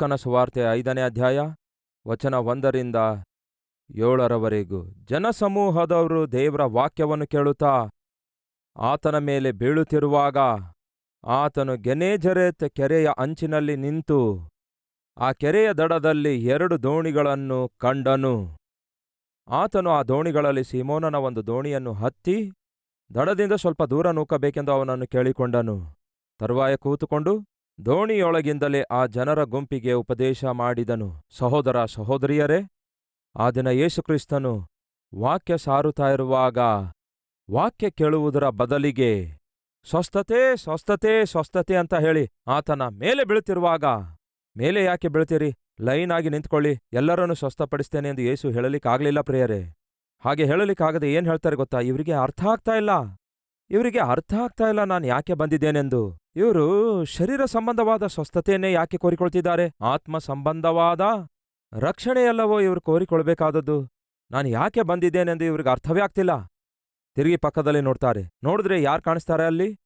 ಲೂಕನ ಸುವಾರ್ತೆ ಐದನೇ ಅಧ್ಯಾಯ, ವಚನ ಒಂದರಿಂದ ಏಳರವರೆಗೂ. ಜನಸಮೂಹದವರು ದೇವರ ವಾಕ್ಯವನ್ನು ಕೇಳುತ್ತಾ, ಆತನ ಮೇಲೆ ಬೀಳುತ್ತಿರುವಾಗ ಆತನು ಗೆನೇಜರೆತ್ ಕೆರೆಯ ಅಂಚಿನಲ್ಲಿ ನಿಂತು, ಆ ಕೆರೆಯ ದಡದಲ್ಲಿ ಎರಡು ದೋಣಿಗಳನ್ನು ಕಂಡನು. ಆತನು ಆ ದೋಣಿಗಳಲ್ಲಿ ಸೀಮೋನನ ಒಂದು ದೋಣಿಯನ್ನು ಹತ್ತಿ, ದಡದಿಂದ ಸ್ವಲ್ಪ ದೂರ ನೂಕಬೇಕೆಂದು ಅವನನ್ನು ಕೇಳಿಕೊಂಡನು. ತರುವಾಯ ಕೂತುಕೊಂಡು ದೋಣಿಯೊಳಗಿಂದಲೇ ಆ ಜನರ ಗುಂಪಿಗೆ ಉಪದೇಶ ಮಾಡಿದನು. ಸಹೋದರ ಸಹೋದರಿಯರೇ, ಆ ದಿನ ಯೇಸುಕ್ರಿಸ್ತನು ವಾಕ್ಯ ಸಾರುತ್ತಾ ಇರುವಾಗ ವಾಕ್ಯ ಕೇಳುವುದರ ಬದಲಿಗೆ ಸ್ವಸ್ಥತೆ ಸ್ವಸ್ಥತೆ ಸ್ವಸ್ಥತೆ ಅಂತ ಹೇಳಿ ಆತನ ಮೇಲೆ ಬೀಳ್ತಿರುವಾಗ ಮೇಲೆ ಯಾಕೆ ಬೀಳ್ತೀರಿ ಲೈನ್ ಆಗಿ ನಿಂತ್ಕೊಳ್ಳಿ, ಎಲ್ಲರನ್ನೂ ಸ್ವಸ್ಥಪಡಿಸ್ತೇನೆ ಎಂದು ಯೇಸು ಹೇಳಲಿಕ್ಕಾಗಲಿಲ್ಲ ಪ್ರಿಯರೇ. ಹಾಗೆ ಹೇಳಲಿಕ್ಕಾಗದೆ ಏನ್ ಹೇಳ್ತಾರೆ ಗೊತ್ತಾ? ಇವರಿಗೆ ಅರ್ಥ ಆಗ್ತಾ ಇಲ್ಲ. ಇವರಿಗೆ ಅರ್ಥ ಆಗ್ತಾ ಇಲ್ಲ ನಾನು ಯಾಕೆ ಬಂದಿದ್ದೇನೆಂದು. ಇವರು ಶರೀರ ಸಂಬಂಧವಾದ ಸ್ವಸ್ಥತೆಯನ್ನೇ ಯಾಕೆ ಕೋರಿಕೊಳ್ತಿದ್ದಾರೆ? ಆತ್ಮ ಸಂಬಂಧವಾದ ರಕ್ಷಣೆಯಲ್ಲವೋ ಇವರು ಕೋರಿಕೊಳ್ಬೇಕಾದದ್ದು? ನಾನು ಯಾಕೆ ಬಂದಿದ್ದೇನೆಂದು ಇವ್ರಿಗೆ ಅರ್ಥವೇ ಆಗ್ತಿಲ್ಲ. ತಿರುಗಿ ಪಕ್ಕದಲ್ಲಿ ನೋಡ್ತಾರೆ. ನೋಡಿದ್ರೆ ಯಾರು ಕಾಣಿಸ್ತಾರೆ ಅಲ್ಲಿ?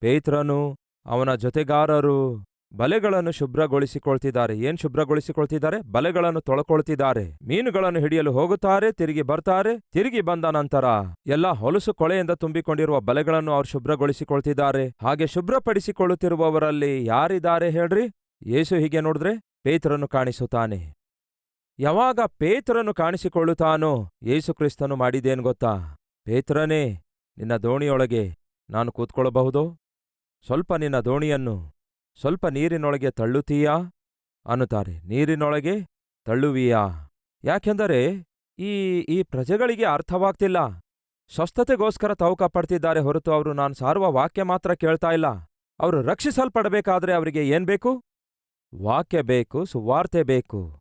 ಪೇತ್ರನು ಅವನ ಜೊತೆಗಾರರು. ಬಲೆಗಳನ್ನು ಶುಭ್ರಗೊಳಿಸಿಕೊಳ್ತಿದ್ದಾರೆ. ಏನ್ ಶುಭ್ರಗೊಳಿಸಿಕೊಳ್ತಿದ್ದಾರೆ? ಬಲೆಗಳನ್ನು ತೊಳ್ಕೊಳ್ತಿದ್ದಾರೆ. ಮೀನುಗಳನ್ನು ಹಿಡಿಯಲು ಹೋಗುತ್ತಾರೆ, ತಿರುಗಿ ಬರ್ತಾರೆ, ತಿರುಗಿ ಬಂದ ನಂತರ ಎಲ್ಲಾ ಹೊಲಸು ಕೊಳೆಯಿಂದ ತುಂಬಿಕೊಂಡಿರುವ ಬಲೆಗಳನ್ನು ಅವರು ಶುಭ್ರಗೊಳಿಸಿಕೊಳ್ತಿದ್ದಾರೆ. ಹಾಗೆ ಶುಭ್ರಪಡಿಸಿಕೊಳ್ಳುತ್ತಿರುವವರಲ್ಲಿ ಯಾರಿದ್ದಾರೆ ಹೇಳ್ರಿ? ಯೇಸು ಹೀಗೆ ನೋಡಿದ್ರೆ ಪೇತ್ರನು ಕಾಣಿಸುತ್ತಾನೆ. ಯಾವಾಗ ಪೇತ್ರನು ಕಾಣಿಸಿಕೊಳ್ಳುತ್ತಾನೋ ಯೇಸು ಕ್ರಿಸ್ತನು ಮಾಡಿದೇನ್ ಗೊತ್ತಾ? ಪೇತ್ರನೇ, ನಿನ್ನ ದೋಣಿಯೊಳಗೆ ನಾನು ಕೂತ್ಕೊಳ್ಳಬಹುದೋ ಸ್ವಲ್ಪ ನಿನ್ನ ದೋಣಿಯನ್ನು ಸ್ವಲ್ಪ ನೀರಿನೊಳಗೆ ತಳ್ಳುತ್ತೀಯಾ? ಅನ್ನುತ್ತಾರೆ. ನೀರಿನೊಳಗೆ ತಳ್ಳುವೀಯಾ? ಯಾಕೆಂದರೆ ಈ ಈ ಪ್ರಜೆಗಳಿಗೆ ಅರ್ಥವಾಗ್ತಿಲ್ಲ. ಸ್ವಸ್ಥತೆಗೋಸ್ಕರ ತೌಕ ಪಡ್ತಿದ್ದಾರೆ ಹೊರತು ಅವರು ನಾನು ಸಾರುವ ವಾಕ್ಯ ಮಾತ್ರ ಕೇಳ್ತಾ ಇಲ್ಲ. ಅವರು ರಕ್ಷಿಸಲ್ಪಡಬೇಕಾದ್ರೆ ಅವರಿಗೆ ಏನ್ ಬೇಕು? ವಾಕ್ಯ ಬೇಕು, ಸುವಾರ್ತೆ ಬೇಕು.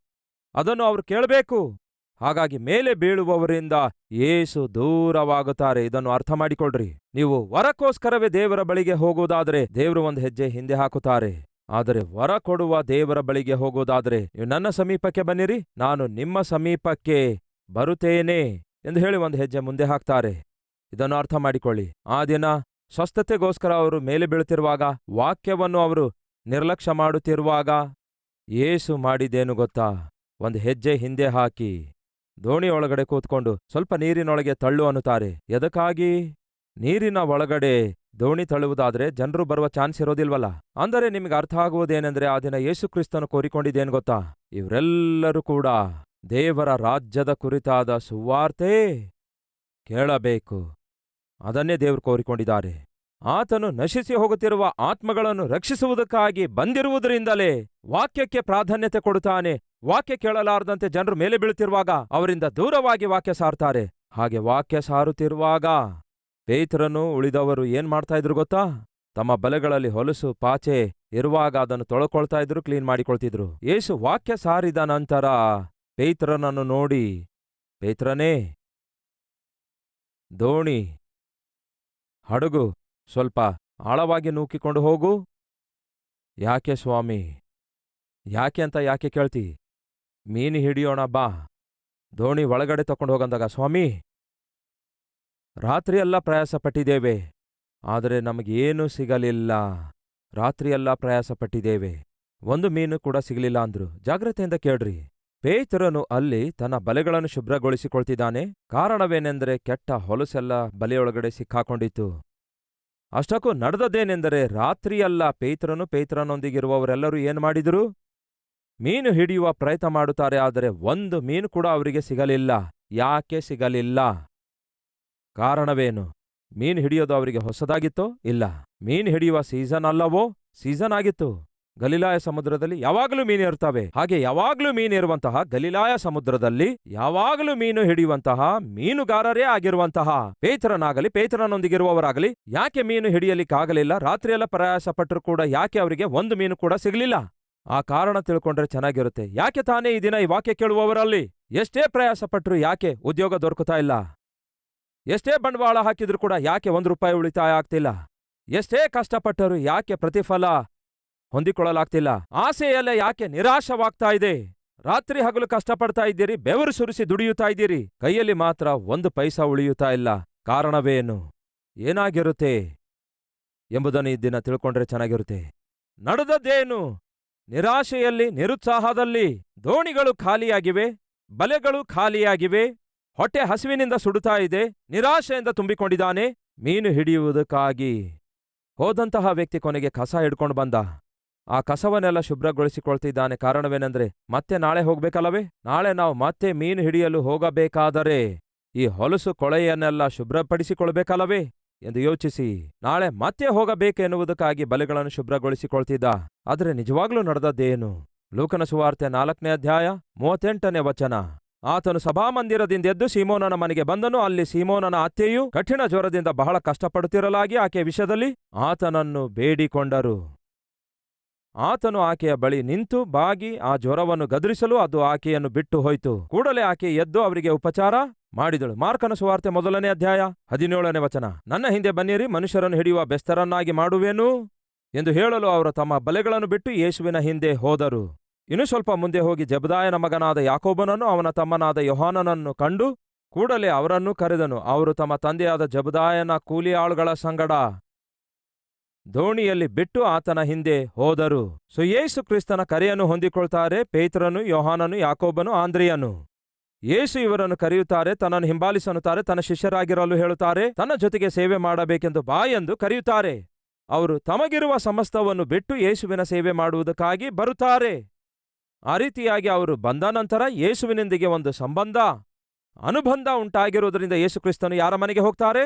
ಅದನ್ನು ಅವರು ಕೇಳಬೇಕು. ಹಾಗಾಗಿ ಮೇಲೆ ಬೀಳುವವರಿಂದ ಏಸು ದೂರವಾಗುತ್ತಾರೆ. ಇದನ್ನು ಅರ್ಥ ಮಾಡಿಕೊಳ್ಳ್ರಿ ನೀವು ವರಕ್ಕೋಸ್ಕರವೇ ದೇವರ ಬಳಿಗೆ ಹೋಗುವುದಾದರೆ ದೇವರು ಒಂದು ಹೆಜ್ಜೆ ಹಿಂದೆ ಹಾಕುತ್ತಾರೆ. ಆದರೆ ವರ ಕೊಡುವ ದೇವರ ಬಳಿಗೆ ಹೋಗುವುದಾದರೆ ನೀವು ನನ್ನ ಸಮೀಪಕ್ಕೆ ಬನ್ನಿರಿ, ನಾನು ನಿಮ್ಮ ಸಮೀಪಕ್ಕೆ ಬರುತ್ತೇನೆ ಎಂದು ಹೇಳಿ ಒಂದು ಹೆಜ್ಜೆ ಮುಂದೆ ಹಾಕ್ತಾರೆ. ಇದನ್ನು ಅರ್ಥ ಮಾಡಿಕೊಳ್ಳಿ. ಆ ದಿನ ಸ್ವಸ್ಥತೆಗೋಸ್ಕರ ಅವರು ಮೇಲೆ ಬೀಳುತ್ತಿರುವಾಗ, ವಾಕ್ಯವನ್ನು ಅವರು ನಿರ್ಲಕ್ಷ್ಯ ಮಾಡುತ್ತಿರುವಾಗ ಏಸು ಮಾಡಿದೇನು ಗೊತ್ತಾ? ಒಂದು ಹೆಜ್ಜೆ ಹಿಂದೆ ಹಾಕಿ. ದೋಣಿ ಒಳಗಡೆ ಕೂತ್ಕೊಂಡು ಸ್ವಲ್ಪ ನೀರಿನೊಳಗೆ ತಳ್ಳು ಅನ್ನುತ್ತಾರೆ. ಎದಕ್ಕಾಗಿ? ನೀರಿನ ಒಳಗಡೆ ದೋಣಿ ತಳ್ಳುವುದಾದ್ರೆ ಜನರು ಬರುವ ಚಾನ್ಸ್ ಇರೋದಿಲ್ವಲ್ಲ. ಅಂದರೆ ನಿಮಗೆ ಅರ್ಥ ಆಗುವುದೇನೆಂದ್ರೆ ಆ ದಿನ ಯೇಸು ಕ್ರಿಸ್ತನು ಕೋರಿಕೊಂಡಿದ್ದೇನು ಗೊತ್ತಾ? ಇವರೆಲ್ಲರೂ ಕೂಡ ದೇವರ ರಾಜ್ಯದ ಕುರಿತಾದ ಸುವಾರ್ತೆ ಕೇಳಬೇಕು. ಅದನ್ನೇ ದೇವರು ಕೋರಿಕೊಂಡಿದ್ದಾರೆ. ಆತನು ನಶಿಸಿ ಹೋಗುತ್ತಿರುವ ಆತ್ಮಗಳನ್ನು ರಕ್ಷಿಸುವುದಕ್ಕಾಗಿ ಬಂದಿರುವುದರಿಂದಲೇ ವಾಕ್ಯಕ್ಕೆ ಪ್ರಾಧಾನ್ಯತೆ ಕೊಡುತ್ತಾನೆ. ವಾಕ್ಯ ಕೇಳಲಾರದಂತೆ ಜನರು ಮೇಲೆ ಬೀಳುತ್ತಿರುವಾಗ ಅವರಿಂದ ದೂರವಾಗಿ ವಾಕ್ಯ ಸಾರ್ತಾರೆ ಹಾಗೆ ವಾಕ್ಯ ಸಾರುತ್ತಿರುವಾಗ ಪೇತ್ರನು ಉಳಿದವರು ಏನ್ ಮಾಡ್ತಾ ಇದ್ರು ಗೊತ್ತಾ? ತಮ್ಮ ಬಲೆಗಳಲ್ಲಿ ಹೊಲಸು, ಪಾಚೆ ಇರುವಾಗ ಅದನ್ನು ತೊಳ್ಕೊಳ್ತಾ ಇದ್ರು, ಕ್ಲೀನ್ ಮಾಡಿಕೊಳ್ತಿದ್ರು. ಯೇಸು ವಾಕ್ಯ ಸಾರಿದ ನಂತರ ಪೇತ್ರನನ್ನು ನೋಡಿ, ಪೇತ್ರನೇ, ದೋಣಿ, ಹಡಗು ಸ್ವಲ್ಪ ಆಳವಾಗಿ ನೂಕಿಕೊಂಡು ಹೋಗು. ಯಾಕೆ ಸ್ವಾಮಿ? ಯಾಕೆ ಅಂತ ಯಾಕೆ ಕೇಳ್ತಿ? ಮೀನು ಹಿಡಿಯೋಣ ಬಾ. ದೋಣಿ ಒಳಗಡೆ ತಕೊಂಡು ಹೋಗಂದಾಗ, ಸ್ವಾಮಿ ರಾತ್ರಿಯೆಲ್ಲ ಪ್ರಯಾಸ ಪಟ್ಟಿದ್ದೇವೆ ಆದರೆ ನಮಗೇನೂ ಸಿಗಲಿಲ್ಲ. ರಾತ್ರಿಯೆಲ್ಲ ಪ್ರಯಾಸ ಪಟ್ಟಿದ್ದೇವೆ ಒಂದು ಮೀನು ಕೂಡ ಸಿಗಲಿಲ್ಲ ಅಂದ್ರು. ಜಾಗ್ರತೆಯಿಂದ ಕೇಳ್ರಿ. ಪೇತರನು ಅಲ್ಲಿ ತನ್ನ ಬಲೆಗಳನ್ನು ಶುಭ್ರಗೊಳಿಸಿಕೊಳ್ತಿದ್ದಾನೆ. ಕಾರಣವೇನೆಂದರೆ ಕೆಟ್ಟ ಹೊಲಸೆಲ್ಲ ಬಲೆಯೊಳಗಡೆ ಸಿಕ್ಕಾಕೊಂಡಿತ್ತು. ಅಷ್ಟಕ್ಕೂ ನಡೆದದ್ದೇನೆಂದರೆ ರಾತ್ರಿಯೆಲ್ಲ ಪೇತ್ರನು ಪೇತ್ರನೊಂದಿಗಿರುವವರೆಲ್ಲರೂ ಏನ್ ಮಾಡಿದರು? ಮೀನು ಹಿಡಿಯುವ ಪ್ರಯತ್ನ ಮಾಡುತ್ತಾರೆ, ಆದರೆ ಒಂದು ಮೀನು ಕೂಡ ಅವರಿಗೆ ಸಿಗಲಿಲ್ಲ. ಯಾಕೆ ಸಿಗಲಿಲ್ಲ? ಕಾರಣವೇನು? ಮೀನು ಹಿಡಿಯೋದು ಅವರಿಗೆ ಹೊಸದಾಗಿತ್ತೋ? ಇಲ್ಲ. ಮೀನು ಹಿಡಿಯುವ ಸೀಸನ್ ಅಲ್ಲವೋ? ಸೀಸನ್ ಆಗಿತ್ತು. ಗಲಿಲಾಯ ಸಮುದ್ರದಲ್ಲಿ ಯಾವಾಗಲೂ ಮೀನು ಇರ್ತವೆ. ಹಾಗೆ ಯಾವಾಗಲೂ ಮೀನು ಇರುವಂತಹ ಗಲಿಲಾಯ ಸಮುದ್ರದಲ್ಲಿ ಯಾವಾಗಲೂ ಮೀನು ಹಿಡಿಯುವಂತಹ ಮೀನುಗಾರರೇ ಆಗಿರುವಂತಹ ಪೇತ್ರನಾಗಲಿ, ಪೇತ್ರನೊಂದಿಗಿರುವವರಾಗಲಿ, ಯಾಕೆ ಮೀನು ಹಿಡಿಯಲಿಕ್ಕಾಗಲಿಲ್ಲ? ರಾತ್ರಿಯೆಲ್ಲ ಪ್ರಯಾಸ ಪಟ್ಟರು ಕೂಡ ಯಾಕೆ ಅವರಿಗೆ ಒಂದು ಮೀನು ಕೂಡ ಸಿಗಲಿಲ್ಲ? ಆ ಕಾರಣ ತಿಳ್ಕೊಂಡ್ರೆ ಚೆನ್ನಾಗಿರುತ್ತೆ. ಯಾಕೆ ತಾನೇ ಈ ದಿನ ಈ ವಾಕ್ಯ ಕೇಳುವವರಲ್ಲಿ? ಎಷ್ಟೇ ಪ್ರಯಾಸ ಪಟ್ಟರು ಯಾಕೆ ಉದ್ಯೋಗ ದೊರಕುತ್ತಾ ಇಲ್ಲ? ಎಷ್ಟೇ ಬಂಡವಾಳ ಹಾಕಿದ್ರು ಕೂಡ ಯಾಕೆ ಒಂದು ರೂಪಾಯಿ ಉಳಿತಾಯ ಆಗ್ತಿಲ್ಲ? ಎಷ್ಟೇ ಕಷ್ಟಪಟ್ಟರು ಯಾಕೆ ಪ್ರತಿಫಲ ಹೊಂದಿಕೊಳ್ಳಲಾಗ್ತಿಲ್ಲ? ಆಸೆಯಲ್ಲೇ ಯಾಕೆ ನಿರಾಶವಾಗ್ತಾ ಇದೆ? ರಾತ್ರಿ ಹಗಲು ಕಷ್ಟಪಡ್ತಾ ಇದ್ದೀರಿ, ಬೆವರು ಸುರಿಸಿ ದುಡಿಯುತ್ತಾ ಇದ್ದೀರಿ, ಕೈಯಲ್ಲಿ ಮಾತ್ರ ಒಂದು ಪೈಸಾ ಉಳಿಯುತ್ತಾ ಇಲ್ಲ. ಕಾರಣವೇನು? ಏನಾಗಿರುತ್ತೆ ಎಂಬುದನ್ನು ಈ ದಿನ ತಿಳ್ಕೊಂಡ್ರೆ ಚೆನ್ನಾಗಿರುತ್ತೆ. ನಡೆದದ್ದೇನು? ನಿರಾಶೆಯಲ್ಲಿ, ನಿರುತ್ಸಾಹದಲ್ಲಿ ದೋಣಿಗಳು ಖಾಲಿಯಾಗಿವೆ, ಬಲೆಗಳು ಖಾಲಿಯಾಗಿವೆ, ಹೊಟ್ಟೆ ಹಸಿವಿನಿಂದ ಸುಡುತ್ತಾ ಇದೆ, ನಿರಾಶೆಯಿಂದ ತುಂಬಿಕೊಂಡಿದ್ದಾನೆ, ಮೀನು ಹಿಡಿಯುವುದಕ್ಕಾಗಿ. ಹೋದಂತಹ ವ್ಯಕ್ತಿ ಕೊನೆಗೆ ಕಸ ಹಿಡ್ಕೊಂಡು ಬಂದ. ಆ ಕಸವನ್ನೆಲ್ಲ ಶುಭ್ರಗೊಳಿಸಿಕೊಳ್ತಿದ್ದಾನೆ. ಕಾರಣವೇನೆಂದ್ರೆ, ಮತ್ತೆ ನಾಳೆ ಹೋಗ್ಬೇಕಲ್ಲವೇ? ನಾಳೆ ನಾವು ಮತ್ತೆ ಮೀನು ಹಿಡಿಯಲು ಹೋಗಬೇಕಾದರೆ, ಈ ಹೊಲಸು ಕೊಳೆಯನ್ನೆಲ್ಲ ಶುಭ್ರಪಡಿಸಿಕೊಳ್ಬೇಕಲ್ಲವೇ? ಎಂದು ಯೋಚಿಸಿ, ನಾಳೆ ಮತ್ತೆ ಹೋಗಬೇಕೆನ್ನುವುದಕ್ಕಾಗಿ ಬಲೆಗಳನ್ನು ಶುಭ್ರಗೊಳಿಸಿಕೊಳ್ತಿದ್ದ. ಆದರೆ ನಿಜವಾಗ್ಲೂ ನಡೆದದ್ದೇನು? ಲೂಕನ ಸುವಾರ್ತೆ ನಾಲ್ಕನೇ ಅಧ್ಯಾಯ ಮೂವತ್ತೆಂಟನೇ ವಚನ. ಆತನು ಸಭಾಮಂದಿರದಿಂದ ಎದ್ದು ಸೀಮೋನನ ಮನೆಗೆ ಬಂದನು. ಅಲ್ಲಿ ಸೀಮೋನನ ಅತ್ತೆಯು ಕಠಿಣ ಜ್ವರದಿಂದ ಬಹಳ ಕಷ್ಟಪಡುತ್ತಿರಲಾಗಿ ಆಕೆಯ ವಿಷಯದಲ್ಲಿ ಆತನನ್ನು ಬೇಡಿಕೊಂಡರು. ಆತನು ಆಕೆಯ ಬಳಿ ನಿಂತು ಬಾಗಿ ಆ ಜ್ವರವನ್ನು ಗದರಿಸಲು ಅದು ಆಕೆಯನ್ನು ಬಿಟ್ಟು ಹೋಯಿತು. ಕೂಡಲೇ ಆಕೆ ಎದ್ದು ಅವರಿಗೆ ಉಪಚಾರ ಮಾಡಿದಳು. ಮಾರ್ಕನ ಸುವಾರ್ತೆ ಮೊದಲನೇ ಅಧ್ಯಾಯ ಹದಿನೇಳನೇ ವಚನ. ನನ್ನ ಹಿಂದೆ ಬನ್ನಿರಿ, ಮನುಷ್ಯರನ್ನು ಹಿಡಿಯುವ ಬೆಸ್ತರನ್ನಾಗಿ ಮಾಡುವೆನು ಎಂದು ಹೇಳಲು ಅವರು ತಮ್ಮ ಬಲೆಗಳನ್ನು ಬಿಟ್ಟು ಯೇಸುವಿನ ಹಿಂದೆ ಹೋದರು. ಇನ್ನು ಸ್ವಲ್ಪ ಮುಂದೆ ಹೋಗಿ ಜಬದಾಯನ ಮಗನಾದ ಯಾಕೋಬನನ್ನು ಅವನ ತಮ್ಮನಾದ ಯೋಹಾನನನ್ನು ಕಂಡು ಕೂಡಲೇ ಅವರನ್ನು ಕರೆದನು. ಅವರು ತಮ್ಮ ತಂದೆಯಾದ ಜಬದಾಯನ ಕೂಲಿ ಆಳುಗಳ ಸಂಗಡ ದೋಣಿಯಲ್ಲಿ ಬಿಟ್ಟು ಆತನ ಹಿಂದೆ ಹೋದರು. ಸುಯೇಸು ಕ್ರಿಸ್ತನ ಕರೆಯನ್ನು ಹೊಂದಿಕೊಳ್ತಾರೆ ಪೇತ್ರನು, ಯೋಹಾನನು, ಯಾಕೋಬನು, ಆಂದ್ರಿಯನು. ಯೇಸು ಇವರನ್ನು ಕರೆಯುತ್ತಾರೆ, ತನ್ನನ್ನು ಹಿಂಬಾಲಿಸನ್ನುತ್ತಾರೆ ತನ್ನ ಶಿಷ್ಯರಾಗಿರಲು ಹೇಳುತ್ತಾರೆ, ತನ್ನ ಜೊತೆಗೆ ಸೇವೆ ಮಾಡಬೇಕೆಂದು ಬಾ ಎಂದು ಕರೆಯುತ್ತಾರೆ. ಅವರು ತಮಗಿರುವ ಸಮಸ್ತವನ್ನು ಬಿಟ್ಟು ಯೇಸುವಿನ ಸೇವೆ ಮಾಡುವುದಕ್ಕಾಗಿ ಬರುತ್ತಾರೆ. ಆ ರೀತಿಯಾಗಿ ಅವರು ಬಂದ ನಂತರ ಯೇಸುವಿನೊಂದಿಗೆ ಒಂದು ಸಂಬಂಧ, ಅನುಬಂಧ ಉಂಟಾಗಿರುವುದರಿಂದ ಯೇಸುಕ್ರಿಸ್ತನು ಯಾರ ಮನೆಗೆ ಹೋಗ್ತಾರೆ?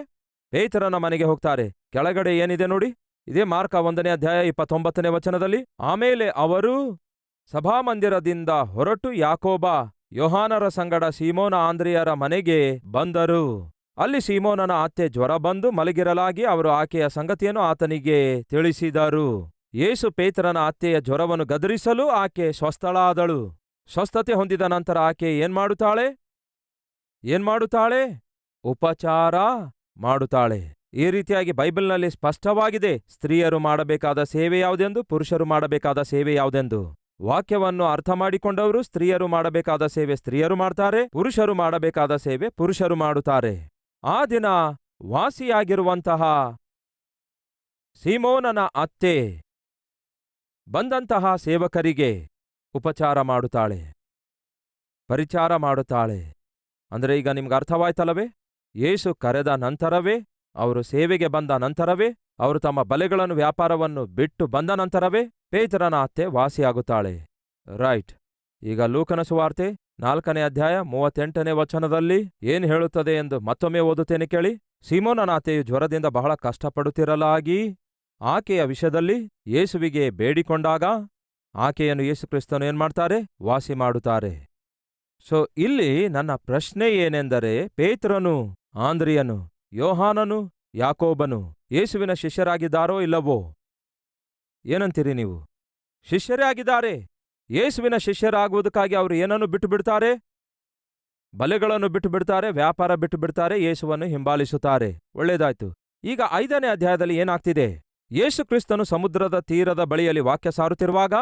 ಪೇತರನ ಮನೆಗೆ ಹೋಗ್ತಾರೆ. ಕೆಳಗಡೆ ಏನಿದೆ ನೋಡಿ? ಇದೇ ಮಾರ್ಕ ಒಂದನೇ ಅಧ್ಯಾಯ ಇಪ್ಪತ್ತೊಂಬತ್ತನೇ ವಚನದಲ್ಲಿ, ಆಮೇಲೆ ಅವರು ಸಭಾಮಂದಿರದಿಂದ ಹೊರಟು ಯಾಕೋಬ ಯೋಹಾನರ ಸಂಗಡ ಸೀಮೋನ ಆಂದ್ರಿಯರ ಮನೆಗೆ ಬಂದರು. ಅಲ್ಲಿ ಸೀಮೋನನ ಅತ್ತೆ ಜ್ವರ ಬಂದು ಮಲಗಿರಲಾಗಿ ಅವರು ಆಕೆಯ ಸಂಗತಿಯನ್ನು ಆತನಿಗೆ ತಿಳಿಸಿದರು. ಯೇಸು ಪೇತ್ರನ ಅತ್ತೆಯ ಜ್ವರವನ್ನು ಗದರಿಸಲು ಆಕೆ ಸ್ವಸ್ಥಳಾದಳು. ಸ್ವಸ್ಥತೆ ಹೊಂದಿದ ನಂತರ ಆಕೆ ಏನ್ಮಾಡುತ್ತಾಳೆ ಏನ್ಮಾಡುತ್ತಾಳೆ ಏನ್ ಮಾಡುತ್ತಾಳೆ? ಉಪಚಾರ ಮಾಡುತ್ತಾಳೆ. ಈ ರೀತಿಯಾಗಿ ಬೈಬಲ್ನಲ್ಲಿ ಸ್ಪಷ್ಟವಾಗಿದೆ. ಸ್ತ್ರೀಯರು ಮಾಡಬೇಕಾದ ಸೇವೆ ಯಾವುದೆಂದು, ಪುರುಷರು ಮಾಡಬೇಕಾದ ಸೇವೆ ಯಾವುದೆಂದು. ವಾಕ್ಯವನ್ನು ಅರ್ಥ ಮಾಡಿಕೊಂಡವರು ಸ್ತ್ರೀಯರು ಮಾಡಬೇಕಾದ ಸೇವೆ ಸ್ತ್ರೀಯರು ಮಾಡ್ತಾರೆ, ಪುರುಷರು ಮಾಡಬೇಕಾದ ಸೇವೆ ಪುರುಷರು ಮಾಡುತ್ತಾರೆ. ಆ ದಿನ ವಾಸಿಯಾಗಿರುವಂತಹ ಸೀಮೋನನ ಅತ್ತೆ ಬಂದಂತಹ ಸೇವಕರಿಗೆ ಉಪಚಾರ ಮಾಡುತ್ತಾಳೆ. ಪರಿಚಾರ ಮಾಡುತ್ತಾಳೆ. ಅಂದ್ರೆ ಈಗ ನಿಮ್ಗೆ ಅರ್ಥವಾಯ್ತಲ್ಲವೇ? ಯೇಸು ಕರೆದ ನಂತರವೇ ಅವರು ಸೇವೆಗೆ ಬಂದ ನಂತರವೇ ಅವರು ತಮ್ಮ ಬಲೆಗಳನ್ನು ವ್ಯಾಪಾರವನ್ನು ಬಿಟ್ಟು ಬಂದ ನಂತರವೇ ಪೇತ್ರನ ಅತ್ತೆ ವಾಸಿಯಾಗುತ್ತಾಳೆ. ರೈಟ್. ಈಗ ಲೂಕನ ಸುವಾರ್ತೆ ನಾಲ್ಕನೇ ಅಧ್ಯಾಯ ಮೂವತ್ತೆಂಟನೇ ವಚನದಲ್ಲಿ ಏನು ಹೇಳುತ್ತದೆ ಎಂದು ಮತ್ತೊಮ್ಮೆ ಓದುತ್ತೇನೆ ಕೇಳಿ. ಸೀಮೋನನ ಆತೆಯು ಜ್ವರದಿಂದ ಬಹಳ ಕಷ್ಟಪಡುತ್ತಿರಲಾಗಿ ಆಕೆಯ ವಿಷಯದಲ್ಲಿ ಯೇಸುವಿಗೆ ಬೇಡಿಕೊಂಡಾಗ ಆಕೆಯನ್ನು ಯೇಸುಕ್ರಿಸ್ತನು ಏನ್ಮಾಡ್ತಾರೆ ಏನ್ ವಾಸಿ ಮಾಡುತ್ತಾರೆ. ಸೊ ಇಲ್ಲಿ ನನ್ನ ಪ್ರಶ್ನೆ ಏನೆಂದರೆ ಪೇತ್ರನು ಆಂದ್ರಿಯನು ಯೋಹಾನನು ಯಾಕೋಬನು, ಯೇಸುವಿನ ಶಿಷ್ಯರಾಗಿದ್ದಾರೋ ಇಲ್ಲವೋ? ಏನಂತೀರಿ ನೀವು? ಶಿಷ್ಯರೇ ಆಗಿದ್ದಾರೆ ಯೇಸುವಿನ ಶಿಷ್ಯರಾಗುವುದಕ್ಕಾಗಿ ಅವರು ಏನನ್ನು ಬಿಟ್ಟು ಬಿಡ್ತಾರೆ ಬಲೆಗಳನ್ನು ಬಿಟ್ಟು ಬಿಡ್ತಾರೆ ವ್ಯಾಪಾರ ಬಿಟ್ಟು ಬಿಡ್ತಾರೆ ಯೇಸುವನ್ನು ಹಿಂಬಾಲಿಸುತ್ತಾರೆ. ಒಳ್ಳೇದಾಯ್ತು ಈಗ ಐದನೇ ಅಧ್ಯಾಯದಲ್ಲಿ ಏನಾಗ್ತಿದೆ? ಯೇಸು ಕ್ರಿಸ್ತನು ಸಮುದ್ರದ ತೀರದ ಬಳಿಯಲ್ಲಿ ವಾಕ್ಯ ಸಾರುತ್ತಿರುವಾಗ,